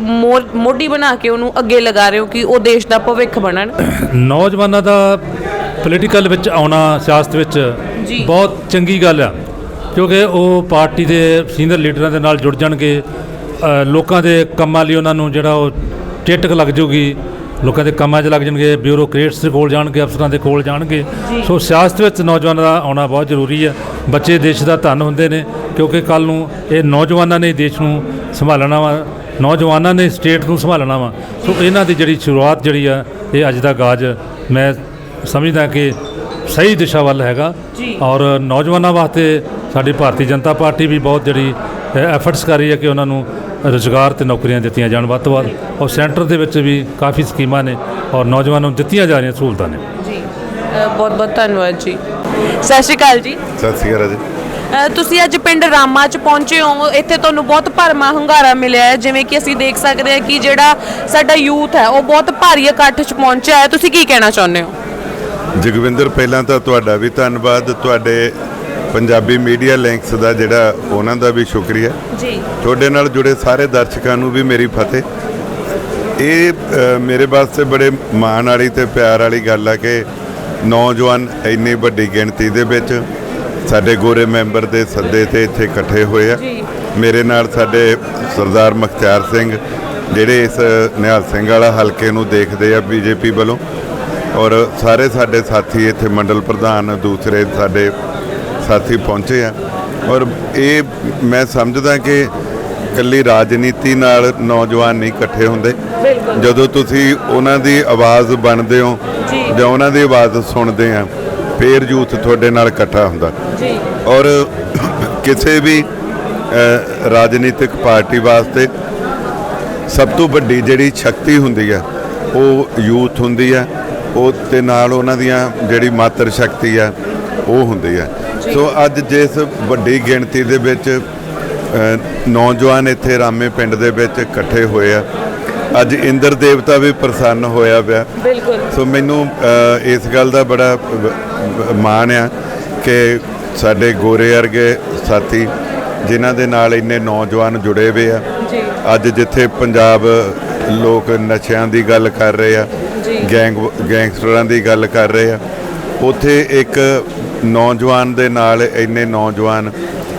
ਮੋਢੀ ਬਣਾ ਕੇ ਉਹਨੂੰ ਅੱਗੇ ਲਗਾ ਰਹੇ ਹੋ ਕਿ ਉਹ ਦੇਸ਼ ਦਾ ਭਵਿੱਖ ਬਣਨ ਨੌਜਵਾਨਾਂ ਦਾ ਪੋਲੀਟੀਕਲ ਵਿੱਚ ਆਉਣਾ ਸਿਆਸਤ ਵਿੱਚ। ਬਹੁਤ ਚੰਗੀ ਗੱਲ ਆ ਕਿਉਂਕਿ ਉਹ ਪਾਰਟੀ ਦੇ ਸੀਨੀਅਰ ਲੀਡਰਾਂ ਦੇ ਨਾਲ ਜੁੜ ਜਾਣਗੇ ਲੋਕਾਂ ਦੇ ਕੰਮਾਂ ਲਈ ਉਹਨਾਂ ਨੂੰ ਜਿਹੜਾ ਉਹ ਚਿੱਟਕ ਲੱਗ ਜੂਗੀ ਲੋਕਾਂ ਦੇ ਕੰਮਾਂ 'ਚ ਲੱਗ ਜਾਣਗੇ ਬਿਊਰੋਕਰੇਟਸ ਦੇ ਕੋਲ ਜਾਣਗੇ ਅਫਸਰਾਂ ਦੇ ਕੋਲ ਜਾਣਗੇ। ਸੋ ਸਿਆਸਤ ਵਿੱਚ ਨੌਜਵਾਨਾਂ ਦਾ ਆਉਣਾ ਬਹੁਤ ਜ਼ਰੂਰੀ ਹੈ। ਬੱਚੇ ਦੇਸ਼ ਦਾ ਧਨ ਹੁੰਦੇ ਨੇ ਕਿਉਂਕਿ ਕੱਲ ਨੂੰ ਇਹ ਨੌਜਵਾਨਾਂ ਨੇ ਦੇਸ਼ ਨੂੰ ਸੰਭਾਲਣਾ ਵਾ ਨੌਜਵਾਨਾਂ ਨੇ ਸਟੇਟ ਨੂੰ ਸੰਭਾਲਣਾ ਵਾ। ਸੋ ਇਹਨਾਂ ਦੀ ਜਿਹੜੀ ਸ਼ੁਰੂਆਤ ਜਿਹੜੀ ਆ ਇਹ ਅੱਜ ਦਾ ਗਾਜ ਮੈਂ ਸਮਝਦਾ ਕਿ ਸਹੀ ਦਿਸ਼ਾ ਵੱਲ ਹੈਗਾ। ਔਰ ਨੌਜਵਾਨਾਂ ਵਾਸਤੇ ਸਾਡੀ ਭਾਰਤੀ ਜਨਤਾ ਪਾਰਟੀ ਵੀ ਬਹੁਤ ਜਿਹੜੀ ਐਫਰਟਸ ਕਰ ਰਹੀ ਹੈ ਕਿ ਉਹਨਾਂ ਨੂੰ ਰੁਜ਼ਗਾਰ ਤੇ ਨੌਕਰੀਆਂ ਦਿੱਤੀਆਂ ਜਾਣ। ਵੱਧ ਤੋਂ ਵੱਧ ਔਰ ਸੈਂਟਰ ਦੇ ਵਿੱਚ ਵੀ ਕਾਫੀ ਸਕੀਮਾਂ ਨੇ ਔਰ ਨੌਜਵਾਨਾਂ ਨੂੰ ਦਿੱਤੀਆਂ ਜਾ ਰਹੀਆਂ ਸਹੂਲਤਾਂ ਨੇ। ਜੀ ਬਹੁਤ ਬਹੁਤ ਧੰਨਵਾਦ ਜੀ। ਸਤਿ ਸ਼੍ਰੀ ਅਕਾਲ ਜੀ। ਸਤਿ ਸ਼੍ਰੀ ਅਕਾਲ ਜੀ। ਤੁਸੀਂ ਅੱਜ ਪਿੰਡ ਰਾਮਾ ਚ ਪਹੁੰਚੇ ਹੋ। ਇੱਥੇ ਤੁਹਾਨੂੰ ਬਹੁਤ ਭਰਮਾ ਹੁੰਗਾਰਾ ਮਿਲਿਆ ਹੈ। ਜਿਵੇਂ ਕਿ ਅਸੀਂ ਦੇਖ ਸਕਦੇ ਹਾਂ ਕਿ ਜਿਹੜਾ ਸਾਡਾ ਯੂਥ ਹੈ ਉਹ ਬਹੁਤ ਭਾਰੀ ਇਕੱਠ ਚ ਪਹੁੰਚਿਆ ਹੈ। ਤੁਸੀਂ ਕੀ ਕਹਿਣਾ ਚਾਹੁੰਦੇ ਹੋ? ਜਗਵਿੰਦਰ ਪਹਿਲਾਂ ਤਾਂ ਤੁਹਾਡਾ ਵੀ ਧੰਨਵਾਦ। ਤੁਹਾਡੇ ਪੰਜਾਬੀ ਮੀਡੀਆ ਲਿੰਕਸ ਦਾ ਜਿਹੜਾ ਉਹਨਾਂ ਦਾ ਵੀ ਸ਼ੁਕਰੀਆ। ਜੀ। ਤੁਹਾਡੇ ਨਾਲ ਜੁੜੇ ਸਾਰੇ ਦਰਸ਼ਕਾਂ ਨੂੰ ਵੀ ਮੇਰੀ ਫਤਿਹ। ਇਹ ਮੇਰੇ ਵਾਸਤੇ ਬੜੇ ਮਾਣ ਵਾਲੀ ਤੇ ਪਿਆਰ ਵਾਲੀ ਗੱਲ ਆ ਕਿ ਨੌਜਵਾਨ ਇੰਨੀ ਵੱਡੀ ਗਿਣਤੀ ਦੇ ਵਿੱਚ ਸਾਡੇ ਗੋਰੇ ਮੈਂਬਰ ਦੇ ਸੱਦੇ ਤੇ ਇੱਥੇ ਇਕੱਠੇ ਹੋਏ ਆ। ਮੇਰੇ ਨਾਲ ਸਾਡੇ ਸਰਦਾਰ ਮਖਤਿਆਰ ਸਿੰਘ ਜਿਹੜੇ ਇਸ ਨਿਹਾਲ ਸਿੰਘ ਵਾਲਾ ਹਲਕੇ ਨੂੰ ਦੇਖਦੇ ਆ ਬੀਜੇਪੀ ਵੱਲੋਂ। ਔਰ ਸਾਰੇ ਸਾਡੇ ਸਾਥੀ ਇੱਥੇ ਮੰਡਲ ਪ੍ਰਧਾਨ ਦੂਸਰੇ ਸਾਡੇ ਸਾਥੀ ਪਹੁੰਚੇ ਆ। ਔਰ ਇਹ ਮੈਂ ਸਮਝਦਾ ਕਿ ਇਕੱਲੀ ਰਾਜਨੀਤੀ ਨਾਲ ਨੌਜਵਾਨ ਨਹੀਂ ਇਕੱਠੇ ਹੁੰਦੇ। ਜਦੋਂ ਤੁਸੀਂ ਉਹਨਾਂ ਦੀ ਆਵਾਜ਼ ਬਣਦੇ ਹੋ ਜੀ। ਉਹਨਾਂ ਦੀ ਆਵਾਜ਼ ਸੁਣਦੇ ਆ ਫੇਰ ਯੂਥ ਤੁਹਾਡੇ ਨਾਲ ਇਕੱਠਾ ਹੁੰਦਾ। ਜੀ। ਔਰ ਕਿਸੇ ਵੀ ਰਾਜਨੀਤਿਕ ਪਾਰਟੀ ਵਾਸਤੇ ਸਭ ਤੋਂ ਵੱਡੀ ਜਿਹੜੀ ਸ਼ਕਤੀ ਹੁੰਦੀ ਹੈ ਉਹ ਯੂਥ ਹੁੰਦੀ ਹੈ ਉਹ ਤੇ ਨਾਲ ਉਹਨਾਂ ਦੀਆਂ ਜਿਹੜੀ ਮਾਤਰ ਸ਼ਕਤੀ ਆ ਉਹ ਹੁੰਦੀ ਆ। ਸੋ ਅੱਜ ਜਿਸ ਵੱਡੀ ਗਿਣਤੀ ਦੇ ਵਿੱਚ ਨੌਜਵਾਨ ਇੱਥੇ ਰਾਮੇ ਪਿੰਡ ਦੇ ਵਿੱਚ ਇਕੱਠੇ ਹੋਏ ਆ। ਅੱਜ ਇੰਦਰ ਦੇਵਤਾ ਵੀ ਪ੍ਰਸੰਨ ਹੋਇਆ ਪਿਆ। ਬਿਲਕੁਲ। ਸੋ ਮੈਨੂੰ ਇਸ ਗੱਲ ਦਾ ਬੜਾ ਮਾਣ ਆ ਕਿ ਸਾਡੇ ਗੋਰੇ ਵਰਗੇ ਸਾਥੀ ਜਿਨ੍ਹਾਂ ਦੇ ਨਾਲ ਇੰਨੇ ਨੌਜਵਾਨ ਜੁੜੇ ਹੋਏ ਆ। ਅੱਜ ਜਿੱਥੇ ਪੰਜਾਬ ਲੋਕ ਨਸ਼ਿਆਂ ਦੀ ਗੱਲ ਕਰ ਰਹੇ ਆ। ਗੈਂਗ ਗੈਂਗਸਟਰਾਂ ਦੀ ਗੱਲ ਕਰ ਰਹੇ ਆ ਉੱਥੇ ਇੱਕ ਨੌਜਵਾਨ ਦੇ ਨਾਲ ਇੰਨੇ ਨੌਜਵਾਨ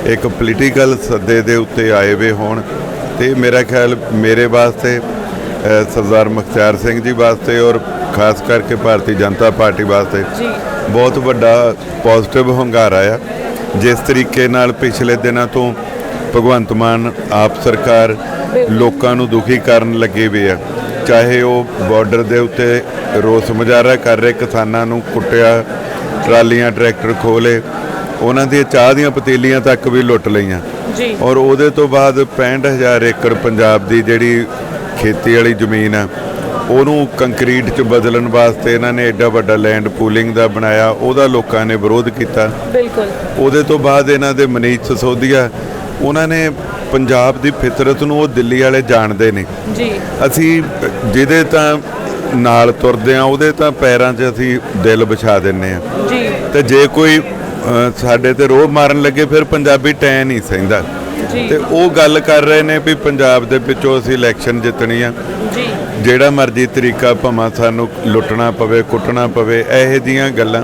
ਇੱਕ ਪੋਲੀਟੀਕਲ ਸੱਦੇ ਦੇ ਉੱਤੇ ਆਏ ਵੇ ਹੋਣ ਤੇ ਮੇਰਾ ਖਿਆਲ ਮੇਰੇ ਵਾਸਤੇ ਸਰਦਾਰ ਮੁਖਤਿਆਰ ਸਿੰਘ ਜੀ ਵਾਸਤੇ ਔਰ ਖਾਸ ਕਰਕੇ ਭਾਰਤੀ ਜਨਤਾ ਪਾਰਟੀ ਵਾਸਤੇ ਬਹੁਤ ਵੱਡਾ ਪੋਜ਼ਿਟਿਵ ਹੁੰਗਾਰਾ ਆ ਜਿਸ ਤਰੀਕੇ ਨਾਲ ਪਿਛਲੇ ਦਿਨਾਂ ਤੋਂ ਭਗਵੰਤ ਮਾਨ ਆਪ ਸਰਕਾਰ ਲੋਕਾਂ ਨੂੰ ਦੁਖੀ ਕਰਨ ਲੱਗੇ ਵੀ ਆ। ਚਾਹੇ ਉਹ ਬਾਰਡਰ ਦੇ ਉੱਤੇ ਰੋਸ ਮੁਜ਼ਾਹਰਾ ਕਰ ਰਹੇ ਕਿਸਾਨਾਂ ਨੂੰ ਕੁੱਟਿਆ ਟਰਾਲੀਆਂ ਟਰੈਕਟਰ ਖੋਲੇ। ਉਹਨਾਂ ਦੀਆਂ ਚਾਹ ਦੀਆਂ ਪਤੀਲੀਆਂ ਤੱਕ ਵੀ ਲੁੱਟ ਲਈਆਂ। ਜੀ। ਔਰ ਉਹਦੇ ਤੋਂ ਬਾਅਦ 65000 ਏਕੜ ਪੰਜਾਬ ਦੀ ਜਿਹੜੀ ਖੇਤੀ ਵਾਲੀ ਜ਼ਮੀਨ ਆ ਉਹਨੂੰ ਕੰਕਰੀਟ 'ਚ ਬਦਲਣ ਵਾਸਤੇ ਇਹਨਾਂ ਨੇ ਐਡਾ ਵੱਡਾ ਲੈਂਡ ਪੂਲਿੰਗ ਦਾ ਬਣਾਇਆ। ਉਹਦਾ ਲੋਕਾਂ ਨੇ ਵਿਰੋਧ ਕੀਤਾ। ਬਿਲਕੁਲ। ਉਹਦੇ ਤੋਂ ਬਾਅਦ ਇਹਨਾਂ ਦੇ ਮਨੀਸ਼ ਸਸੋਦੀਆ ਉਹਨਾਂ ਨੇ ਪੰਜਾਬ ਦੀ ਫਿਤਰਤ ਨੂੰ ਉਹ ਦਿੱਲੀ ਵਾਲੇ ਜਾਣਦੇ ਨੇ। ਜੀ। ਅਸੀਂ ਜਿਹਦੇ ਤਾਂ ਨਾਲ ਤੁਰਦੇ ਆ ਉਹਦੇ ਤਾਂ ਪੈਰਾਂ 'ਚ ਅਸੀਂ ਦਿਲ ਵਿਛਾ ਦਿੰਨੇ ਆ। ਜੀ। ਤੇ ਜੇ ਕੋਈ ਸਾਡੇ ਤੇ ਰੋਹ ਮਾਰਨ ਲੱਗੇ ਫਿਰ ਪੰਜਾਬੀ ਟੈ ਨਹੀਂ ਸਹਿੰਦਾ। ਜੀ। ਤੇ ਉਹ ਗੱਲ ਕਰ ਰਹੇ ਨੇ ਵੀ ਪੰਜਾਬ ਦੇ ਵਿੱਚੋਂ ਅਸੀਂ ਇਲੈਕਸ਼ਨ ਜਿੱਤਣੀ ਆ। ਜੀ। ਜਿਹੜਾ ਮਰਜ਼ੀ ਤਰੀਕਾ ਭਾਵੇਂ ਸਾਨੂੰ ਲੁੱਟਣਾ ਪਵੇ ਕੁੱਟਣਾ ਪਵੇ ਇਹੋ ਜੀਆਂ ਗੱਲਾਂ।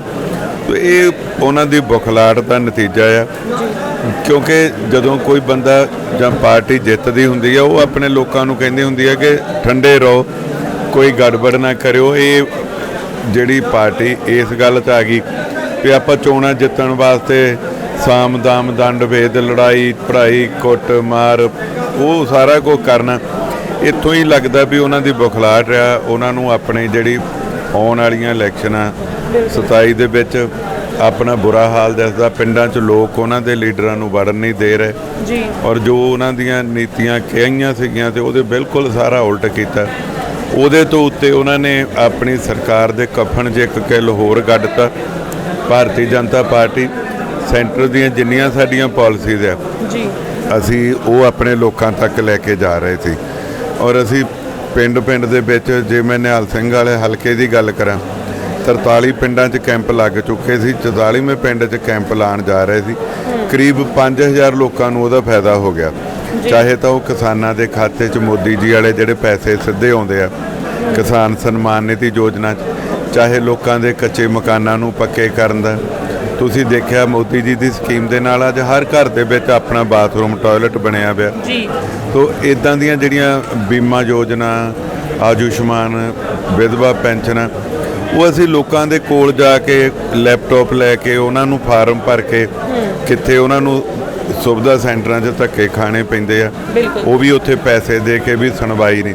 ਤੇ ਇਹ ਉਹਨਾਂ ਦੀ ਬੁਖਲਾੜ ਦਾ ਨਤੀਜਾ ਆ। ਕਿਉਂਕਿ ਜਦੋਂ ਕੋਈ ਬੰਦਾ ਜਾਂ ਪਾਰਟੀ ਜਿੱਤਦੀ ਹੁੰਦੀ ਆ ਉਹ ਆਪਣੇ ਲੋਕਾਂ ਨੂੰ ਕਹਿੰਦੀ ਹੁੰਦੀ ਆ ਕਿ ਠੰਡੇ ਰਹੋ। ਕੋਈ ਗੜਬੜ ਨਾ ਕਰਿਓ। ਇਹ ਜਿਹੜੀ ਪਾਰਟੀ ਇਸ ਗੱਲ 'ਚ ਆ ਗਈ ਵੀ ਆਪਾਂ ਚੋਣਾਂ ਜਿੱਤਣ ਵਾਸਤੇ ਸਾਮ ਦਾਮ ਦੰਡ ਭੇਦ ਲੜਾਈ ਪੜਾਈ ਕੁੱਟ ਮਾਰ ਉਹ ਸਾਰਾ ਕੁਝ ਕਰਨਾ। ਇੱਥੋਂ ਹੀ ਲੱਗਦਾ ਵੀ ਉਹਨਾਂ ਦੀ ਬੁਖਲਾਟ ਆ। ਉਹਨਾਂ ਨੂੰ ਆਪਣੀ ਜਿਹੜੀ ਆਉਣ ਵਾਲੀਆਂ ਇਲੈਕਸ਼ਨਾਂ 27 ਦੇ ਵਿੱਚ ਆਪਣਾ ਬੁਰਾ ਹਾਲ ਦਿਸਦਾ। ਪਿੰਡਾਂ 'ਚ ਲੋਕ ਉਹਨਾਂ ਦੇ ਲੀਡਰਾਂ ਨੂੰ ਵੜਨ ਨਹੀਂ ਦੇ ਰਹੇ। ਜੀ। ਔਰ ਜੋ ਉਹਨਾਂ ਦੀਆਂ ਨੀਤੀਆਂ ਕਹੀਆਂ ਸੀਗੀਆਂ ਤੇ ਉਹਦੇ ਬਿਲਕੁਲ ਸਾਰਾ ਉਲਟ ਕੀਤਾ। ਉਹਦੇ ਤੋਂ ਉੱਤੇ ਉਹਨਾਂ ਨੇ ਆਪਣੀ ਸਰਕਾਰ ਦੇ ਕਫਨ 'ਚ ਇੱਕ ਕਿੱਲ ਹੋਰ ਗੱਡਤਾ ਭਾਰਤੀ ਜਨਤਾ ਪਾਰਟੀ ਸੈਂਟਰ ਦੀਆਂ ਜਿੰਨੀਆਂ ਸਾਡੀਆਂ ਪਾਲਿਸੀਜ਼ ਆ ਜੀ। ਅਸੀਂ ਉਹ ਆਪਣੇ ਲੋਕਾਂ ਤੱਕ ਲੈ ਕੇ ਜਾ ਰਹੇ ਸੀ। ਔਰ ਅਸੀਂ ਪਿੰਡ ਪਿੰਡ ਦੇ ਵਿੱਚ ਜੇ ਮੈਂ ਨਿਹਾਲ ਸਿੰਘ ਵਾਲੇ ਹਲਕੇ ਦੀ ਗੱਲ ਕਰਾਂ 43 ਪਿੰਡਾਂ 'ਚ ਕੈਂਪ ਲੱਗ ਚੁੱਕੇ ਸੀ 44ਵੇਂ ਪਿੰਡ 'ਚ ਕੈਂਪ ਲਾਣ ਜਾ ਰਹੇ ਸੀ। ਕਰੀਬ 5000 ਲੋਕਾਂ ਨੂੰ ਉਹਦਾ ਫਾਇਦਾ ਹੋ ਗਿਆ। ਚਾਹੇ ਤਾਂ ਉਹ ਕਿਸਾਨਾਂ ਦੇ ਖਾਤੇ 'ਚ ਮੋਦੀ ਜੀ ਵਾਲੇ ਜਿਹੜੇ ਪੈਸੇ ਸਿੱਧੇ ਆਉਂਦੇ ਆ ਕਿਸਾਨ ਸਨਮਾਨ ਨਿਧੀ ਯੋਜਨਾ 'ਚ ਚਾਹੇ ਲੋਕਾਂ ਦੇ ਕੱਚੇ ਮਕਾਨਾਂ ਨੂੰ ਪੱਕੇ ਕਰਨ ਦਾ। ਤੁਸੀਂ ਦੇਖਿਆ ਮੋਦੀ ਜੀ ਦੀ ਸਕੀਮ ਦੇ ਨਾਲ ਅੱਜ ਹਰ ਘਰ ਦੇ ਵਿੱਚ ਆਪਣਾ ਬਾਥਰੂਮ ਟਾਇਲਟ ਬਣਿਆ ਪਿਆ। ਜੀ। ਤੋ ਇਦਾਂ ਦੀਆਂ ਜਿਹੜੀਆਂ ਬੀਮਾ ਯੋਜਨਾ ਆਯੁਸ਼ਮਾਨ ਵਿਧਵਾ ਪੈਨਸ਼ਨ ਉਹ ਅਸੀਂ ਲੋਕਾਂ ਦੇ ਕੋਲ ਜਾ ਕੇ ਲੈਪਟਾਪ ਲੈ ਕੇ ਉਹਨਾਂ ਨੂੰ ਫਾਰਮ ਭਰ ਕੇ ਕਿੱਥੇ ਉਹਨਾਂ ਨੂੰ ਸੁਵਿਧਾ ਸੈਂਟਰਾਂ 'ਚ ਧੱਕੇ ਖਾਣੇ ਪੈਂਦੇ ਆ। ਉਹ ਵੀ ਉੱਥੇ ਪੈਸੇ ਦੇ ਕੇ ਵੀ ਸੁਣਵਾਈ ਨਹੀਂ।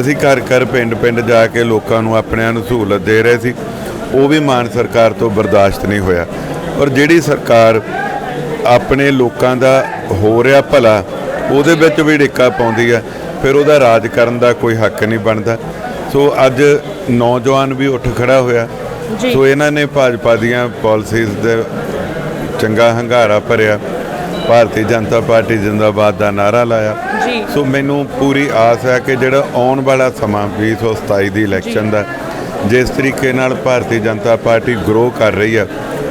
ਅਸੀਂ ਘਰ ਘਰ ਪਿੰਡ ਪਿੰਡ ਜਾ ਕੇ ਲੋਕਾਂ ਨੂੰ ਆਪਣਿਆਂ ਨੂੰ ਸਹੂਲਤ ਦੇ ਰਹੇ ਸੀ। ਉਹ ਵੀ ਮਾਨ ਸਰਕਾਰ ਤੋਂ ਬਰਦਾਸ਼ਤ ਨਹੀਂ ਹੋਇਆ। ਔਰ ਜਿਹੜੀ ਸਰਕਾਰ ਆਪਣੇ ਲੋਕਾਂ ਦਾ ਹੋ ਰਿਹਾ ਭਲਾ ਉਹਦੇ ਵਿੱਚ ਵੀ ਢਿੱਕਾ ਪਾਉਂਦੀ ਆ। ਫਿਰ ਉਹਦਾ ਰਾਜ ਕਰਨ ਦਾ ਕੋਈ ਹੱਕ ਨਹੀਂ ਬਣਦਾ। ਸੋ ਅੱਜ ਨੌਜਵਾਨ ਵੀ ਉੱਠ ਖੜਾ ਹੋਇਆ। ਸੋ ਇਹਨਾਂ ਨੇ ਭਾਜਪਾ ਦੀਆਂ ਪਾਲਿਸੀਜ਼ ਦੇ ਚੰਗਾ ਹੰਗਾਰਾ ਭਰਿਆ। ਭਾਰਤੀ ਜਨਤਾ ਪਾਰਟੀ ਜਿੰਦਾਬਾਦ ਦਾ ਨਾਰਾ ਲਾਇਆ। ਸੋ ਮੈਨੂੰ ਪੂਰੀ ਆਸ ਹੈ ਕਿ ਜਿਹੜਾ ਆਉਣ ਵਾਲਾ ਸਮਾਂ 2027 ਦੀ ਇਲੈਕਸ਼ਨ ਦਾ ਜਿਸ ਤਰੀਕੇ ਨਾਲ ਭਾਰਤੀ ਜਨਤਾ ਪਾਰਟੀ ਗਰੋ ਕਰ ਰਹੀ ਹੈ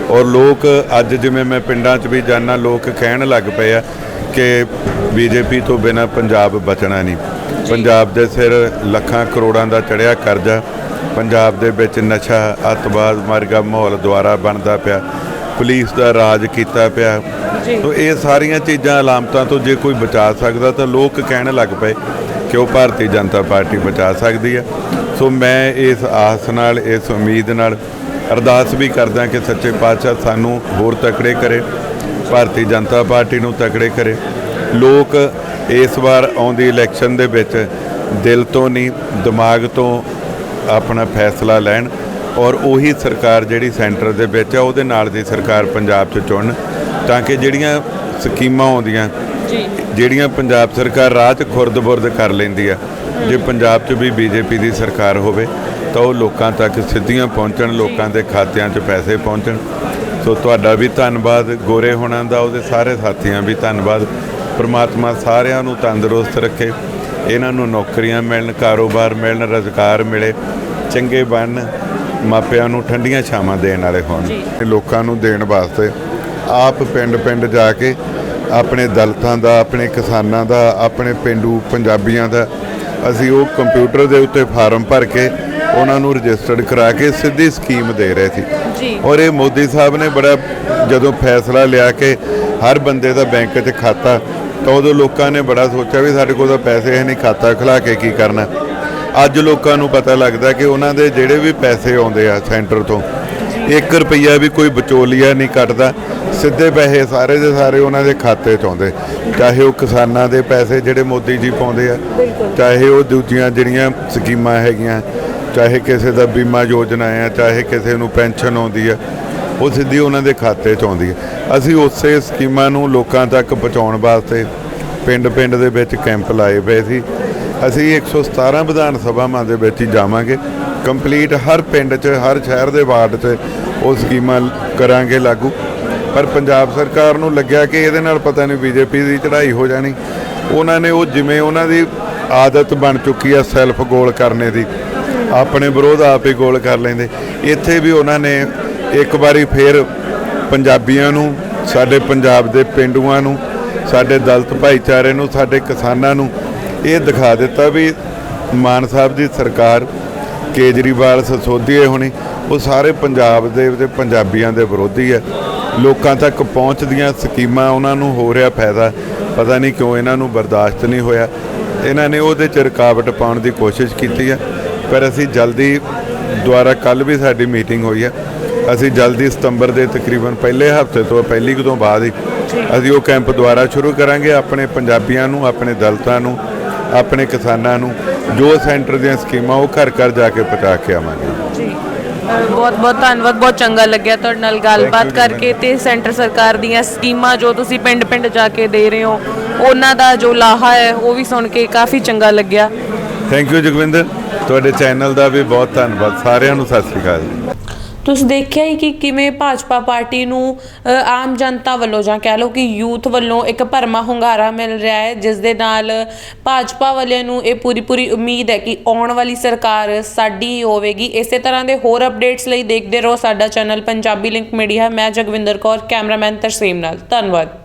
ਔਰ ਲੋਕ ਅੱਜ ਜਿਵੇਂ ਮੈਂ ਪਿੰਡਾਂ 'ਚ ਵੀ ਜਾਣਾ ਲੋਕ ਕਹਿਣ ਲੱਗ ਪਏ ਆ ਕਿ ਬੀਜੇਪੀ ਤੋਂ ਬਿਨਾ ਪੰਜਾਬ ਬਚਣਾ ਨਹੀਂ। ਪੰਜਾਬ ਦੇ ਸਿਰ ਲੱਖਾਂ ਕਰੋੜਾਂ ਦਾ ਚੜਿਆ ਕਰਜ਼ਾ ਪੰਜਾਬ ਦੇ ਵਿੱਚ ਨਸ਼ਾ ਅੱਤਵਾਦ ਵਰਗਾ ਮਾਹੌਲ ਦੁਆਰਾ ਬਣਦਾ ਪਿਆ ਪੁਲਿਸ ਦਾ ਰਾਜ ਕੀਤਾ ਪਿਆ। ਤੋ ਇਹ ਸਾਰੀਆਂ ਚੀਜ਼ਾਂ ਅਲਾਮਤਾਂ ਤੋਂ ਜੇ ਕੋਈ ਬਚਾ ਸਕਦਾ ਤਾਂ ਲੋਕ ਕਹਿਣ ਲੱਗ ਪਏ ਕਿ ਉਹ ਭਾਰਤੀ ਜਨਤਾ ਪਾਰਟੀ ਬਚਾ ਸਕਦੀ ਹੈ। ਸੋ ਮੈਂ ਇਸ ਆਸ ਨਾਲ ਇਸ ਉਮੀਦ ਨਾਲ ਅਰਦਾਸ ਵੀ ਕਰਦਾ ਕਿ ਸੱਚੇ ਪਾਤਸ਼ਾਹ ਸਾਨੂੰ ਹੋਰ ਤਕੜੇ ਕਰੇ ਭਾਰਤੀ ਜਨਤਾ ਪਾਰਟੀ ਨੂੰ ਤਕੜੇ ਕਰੇ। ਲੋਕ ਇਸ ਵਾਰ ਆਉਂਦੀ ਇਲੈਕਸ਼ਨ ਦੇ ਵਿੱਚ ਦਿਲ ਤੋਂ ਨਹੀਂ ਦਿਮਾਗ ਤੋਂ ਆਪਣਾ ਫੈਸਲਾ ਲੈਣ ਔਰ ਉਹੀ ਸਰਕਾਰ ਜਿਹੜੀ ਸੈਂਟਰ ਦੇ ਵਿੱਚ ਆ ਉਹਦੇ ਨਾਲ ਦੀ ਸਰਕਾਰ ਪੰਜਾਬ 'ਚ ਚੁਣਨ ਤਾਂ ਕਿ ਜਿਹੜੀਆਂ ਸਕੀਮਾਂ ਆਉਂਦੀਆਂ ਜੀ। ਜਿਹੜੀਆਂ ਪੰਜਾਬ ਸਰਕਾਰ ਰਾਹ 'ਚ ਖੁਰਦ-ਬੁਰਦ ਕਰ ਲੈਂਦੀ ਆ ਜੇ ਪੰਜਾਬ 'ਚ ਵੀ ਬੀਜੇਪੀ ਦੀ ਸਰਕਾਰ ਹੋਵੇ ਤਾਂ ਉਹ ਲੋਕਾਂ ਤੱਕ ਸਿੱਧੀਆਂ ਪਹੁੰਚਣ ਲੋਕਾਂ ਦੇ ਖਾਤਿਆਂ 'ਚ ਪੈਸੇ ਪਹੁੰਚਣ। ਸੋ ਤੁਹਾਡਾ ਵੀ ਧੰਨਵਾਦ ਗੋਰੇ ਹੋਣਾ ਦਾ ਉਹਦੇ ਸਾਰੇ ਸਾਥੀਆਂ ਵੀ ਧੰਨਵਾਦ। ਪ੍ਰਮਾਤਮਾ ਸਾਰਿਆਂ ਨੂੰ ਤੰਦਰੁਸਤ ਰੱਖੇ। ਇਹਨਾਂ ਨੂੰ ਨੌਕਰੀਆਂ ਮਿਲਣ ਕਾਰੋਬਾਰ ਮਿਲਣ ਰੁਜ਼ਗਾਰ ਮਿਲੇ। ਚੰਗੇ ਬਣਨ ਮਾਪਿਆਂ ਨੂੰ ਠੰਡੀਆਂ ਛਾਵਾਂ ਦੇਣ ਵਾਲੇ ਹੋਣ। ਤੇ ਲੋਕਾਂ ਨੂੰ ਦੇਣ ਵਾਸਤੇ ਆਪ ਪਿੰਡ-ਪਿੰਡ ਜਾ ਕੇ ਆਪਣੇ ਦਲਤਾਂ ਦਾ ਆਪਣੇ ਕਿਸਾਨਾਂ ਦਾ ਆਪਣੇ ਪਿੰਡੂ ਪੰਜਾਬੀਆਂ ਦਾ ਅਸੀਂ ਉਹ ਕੰਪਿਊਟਰ ਦੇ ਉੱਤੇ ਫਾਰਮ ਭਰ ਕੇ ਉਹਨਾਂ ਨੂੰ ਰਜਿਸਟਰਡ ਕਰਾ ਕੇ ਸਿੱਧੀ ਸਕੀਮ ਦੇ ਰਹੇ ਸੀ। ਜੀ। ਔਰ ਇਹ ਮੋਦੀ ਸਾਹਿਬ ਨੇ ਬੜਾ ਜਦੋਂ ਫੈਸਲਾ ਲਿਆ ਕਿ ਹਰ ਬੰਦੇ ਦਾ ਬੈਂਕ 'ਚ ਖਾਤਾ ਤਾਂ ਉਦੋਂ ਲੋਕਾਂ ਨੇ ਬੜਾ ਸੋਚਿਆ ਵੀ ਸਾਡੇ ਕੋਲ ਤਾਂ ਪੈਸੇ ਹੈ ਨਹੀਂ ਖਾਤਾ ਖੁਲਾ ਕੇ ਕੀ ਕਰਨਾ। ਅੱਜ ਲੋਕਾਂ ਨੂੰ ਪਤਾ ਲੱਗਦਾ ਕਿ ਉਹਨਾਂ ਦੇ ਜਿਹੜੇ ਵੀ ਪੈਸੇ ਆਉਂਦੇ ਆ ਸੈਂਟਰ ਤੋਂ 1 ਰੁਪਈਆ ਵੀ ਕੋਈ ਵਿਚੋਲੀਆ ਨਹੀਂ ਕੱਟਦਾ। ਸਿੱਧੇ ਪੈਸੇ ਸਾਰੇ ਦੇ ਸਾਰੇ ਉਹਨਾਂ ਦੇ ਖਾਤੇ 'ਚ ਆਉਂਦੇ। ਚਾਹੇ ਉਹ ਕਿਸਾਨਾਂ ਦੇ ਪੈਸੇ ਜਿਹੜੇ ਮੋਦੀ ਜੀ ਪਾਉਂਦੇ ਆ ਚਾਹੇ ਉਹ ਦੂਜੀਆਂ ਜਿਹੜੀਆਂ ਸਕੀਮਾਂ ਹੈਗੀਆਂ ਚਾਹੇ ਕਿਸੇ ਦਾ ਬੀਮਾ ਯੋਜਨਾ ਆ ਚਾਹੇ ਕਿਸੇ ਨੂੰ ਪੈਨਸ਼ਨ ਆਉਂਦੀ ਹੈ, ਉਹ ਸਿੱਧੀ ਉਹਨਾਂ ਦੇ ਖਾਤੇ 'ਚ ਆਉਂਦੀ ਹੈ। ਅਸੀਂ ਉਸੇ ਸਕੀਮਾਂ ਨੂੰ ਲੋਕਾਂ ਤੱਕ ਪਹੁੰਚਾਉਣ ਵਾਸਤੇ ਪਿੰਡ-ਪਿੰਡ ਦੇ ਵਿੱਚ ਕੈਂਪ ਲਾਏ ਪਏ ਸੀ। ਅਸੀਂ 117 ਵਿਧਾਨ ਸਭਾਵਾਂ ਦੇ ਵਿੱਚ ਹੀ ਜਾਵਾਂਗੇ। ਕੰਪਲੀਟ ਹਰ ਪਿੰਡ 'ਚ, ਹਰ ਸ਼ਹਿਰ ਦੇ ਵਾਰਡ 'ਚ ਉਹ ਸਕੀਮਾਂ ਕਰਾਂਗੇ ਲਾਗੂ। ਪਰ ਪੰਜਾਬ ਸਰਕਾਰ ਨੂੰ ਲੱਗਿਆ ਕਿ ਇਹਦੇ ਨਾਲ ਪਤਾ ਨਹੀਂ ਬੀਜੇਪੀ ਦੀ ਚੜ੍ਹਾਈ ਹੋ ਜਾਣੀ। ਉਹਨਾਂ ਨੇ ਉਹ ਜਿਵੇਂ ਉਹਨਾਂ ਦੀ ਆਦਤ ਬਣ ਚੁੱਕੀ ਆ, ਸੈਲਫ ਗੋਲ ਕਰਨੇ ਦੀ ਆਪਣੇ ਵਿਰੋਧ ਆਪ ਹੀ ਗੋਲ ਕਰ ਲੈਂਦੇ। ਇੱਥੇ ਵੀ ਉਹਨਾਂ ਨੇ ਇੱਕ ਵਾਰੀ ਫੇਰ ਪੰਜਾਬੀਆਂ ਨੂੰ, ਸਾਡੇ ਪੰਜਾਬ ਦੇ ਪਿੰਡੂਆਂ ਨੂੰ, ਸਾਡੇ ਦਲਤ ਭਾਈਚਾਰੇ ਨੂੰ, ਸਾਡੇ ਕਿਸਾਨਾਂ ਨੂੰ ਇਹ ਦਿਖਾ ਦਿੱਤਾ ਵੀ ਮਾਨ ਸਾਹਿਬ ਦੀ ਸਰਕਾਰ ਕੇਜਰੀਵਾਲ ਸਸੋਦੀਏ ਹੋਣੀ, ਉਹ ਸਾਰੇ ਪੰਜਾਬ ਦੇ ਤੇ ਪੰਜਾਬੀਆਂ ਦੇ ਵਿਰੋਧੀ ਹੈ। ਲੋਕਾਂ ਤੱਕ ਪਹੁੰਚਦੀਆਂ ਸਕੀਮਾਂ ਉਹਨਾਂ ਨੂੰ ਹੋ ਰਿਹਾ ਫਾਇਦਾ। ਪਤਾ ਨਹੀਂ ਕਿਉਂ ਇਹਨਾਂ ਨੂੰ ਬਰਦਾਸ਼ਤ ਨਹੀਂ ਹੋਇਆ। ਇਹਨਾਂ ਨੇ ਉਹਦੇ ਚ ਰੁਕਾਵਟ ਪਾਉਣ ਦੀ ਕੋਸ਼ਿਸ਼ ਕੀਤੀ ਹੈ। ਪਰ ਅਸੀਂ ਜਲਦੀ ਦੁਆਰਾ ਕੱਲ ਵੀ ਸਾਡੀ ਮੀਟਿੰਗ ਹੋਈ ਹੈ। ਅਸੀਂ ਜਲਦੀ ਸਤੰਬਰ ਦੇ ਤਕਰੀਬਨ ਪਹਿਲੇ ਹਫ਼ਤੇ ਤੋਂ ਪਹਿਲੀ ਤੋਂ ਬਾਅਦ ਹੀ ਅਸੀਂ ਉਹ ਕੈਂਪ ਦੁਆਰਾ ਸ਼ੁਰੂ ਕਰਾਂਗੇ ਆਪਣੇ ਪੰਜਾਬੀਆਂ ਨੂੰ ਆਪਣੇ ਦਲਿਤਾਂ ਨੂੰ ਆਪਣੇ ਕਿਸਾਨਾਂ ਨੂੰ ਜੋ ਸੈਂਟਰ ਦੀਆਂ ਸਕੀਮਾਂ ਉਹ ਘਰ ਘਰ ਜਾ ਕੇ ਪਹੁੰਚਾ ਕੇ ਆਵਾਂਗੇ। ਜੀ। ਬਹੁਤ ਬਹੁਤ ਧੰਨਵਾਦ ਬਹੁਤ ਚੰਗਾ ਲੱਗਿਆ ਤੁਹਾਡੇ ਨਾਲ ਗੱਲਬਾਤ ਕਰਕੇ ਤੇ ਸੈਂਟਰ ਸਰਕਾਰ ਦੀਆਂ ਸਕੀਮਾਂ ਜੋ ਤੁਸੀਂ ਪਿੰਡ-ਪਿੰਡ ਜਾ ਕੇ ਦੇ ਰਹੇ ਹੋ ਉਹਨਾਂ ਦਾ ਜੋ ਲਾਹਾ ਹੈ ਉਹ ਵੀ ਸੁਣ ਕੇ ਕਾਫੀ ਚੰਗਾ ਲੱਗਿਆ। ਥੈਂਕ ਯੂ ਜਗਵਿੰਦਰ ਤੁਹਾਡੇ ਚੈਨਲ ਦਾ ਵੀ ਬਹੁਤ ਧੰਨਵਾਦ। ਸਾਰਿਆਂ ਨੂੰ ਸਤਿ ਸ਼੍ਰੀ ਅਕਾਲ ਜੀ। ਤੁਸੀਂ ਦੇਖਿਆ ਹੀ ਕਿ ਕਿਵੇਂ ਭਾਜਪਾ ਪਾਰਟੀ ਨੂੰ ਆਮ ਜਨਤਾ ਵੱਲੋਂ ਜਾਂ ਕਹਿ ਲਓ ਕਿ ਯੂਥ ਵੱਲੋਂ ਇੱਕ ਭਰਮਾ ਹੁੰਗਾਰਾ ਮਿਲ ਰਿਹਾ ਹੈ, ਜਿਸ ਦੇ ਨਾਲ ਭਾਜਪਾ ਵਾਲਿਆਂ ਨੂੰ ਇਹ ਪੂਰੀ ਪੂਰੀ ਉਮੀਦ ਹੈ ਕਿ ਆਉਣ ਵਾਲੀ ਸਰਕਾਰ ਸਾਡੀ ਹੀ ਹੋਵੇਗੀ। ਇਸੇ ਤਰ੍ਹਾਂ ਦੇ ਹੋਰ ਅਪਡੇਟਸ ਲਈ ਦੇਖਦੇ ਰਹੋ ਸਾਡਾ ਚੈਨਲ ਪੰਜਾਬੀ ਲਿੰਕ ਮੀਡੀਆ ਮੈਂ ਜਗਵਿੰਦਰ ਕੌਰ, ਕੈਮਰਾਮੈਨ ਤਰਸੀਮ ਨਾਲ। ਧੰਨਵਾਦ।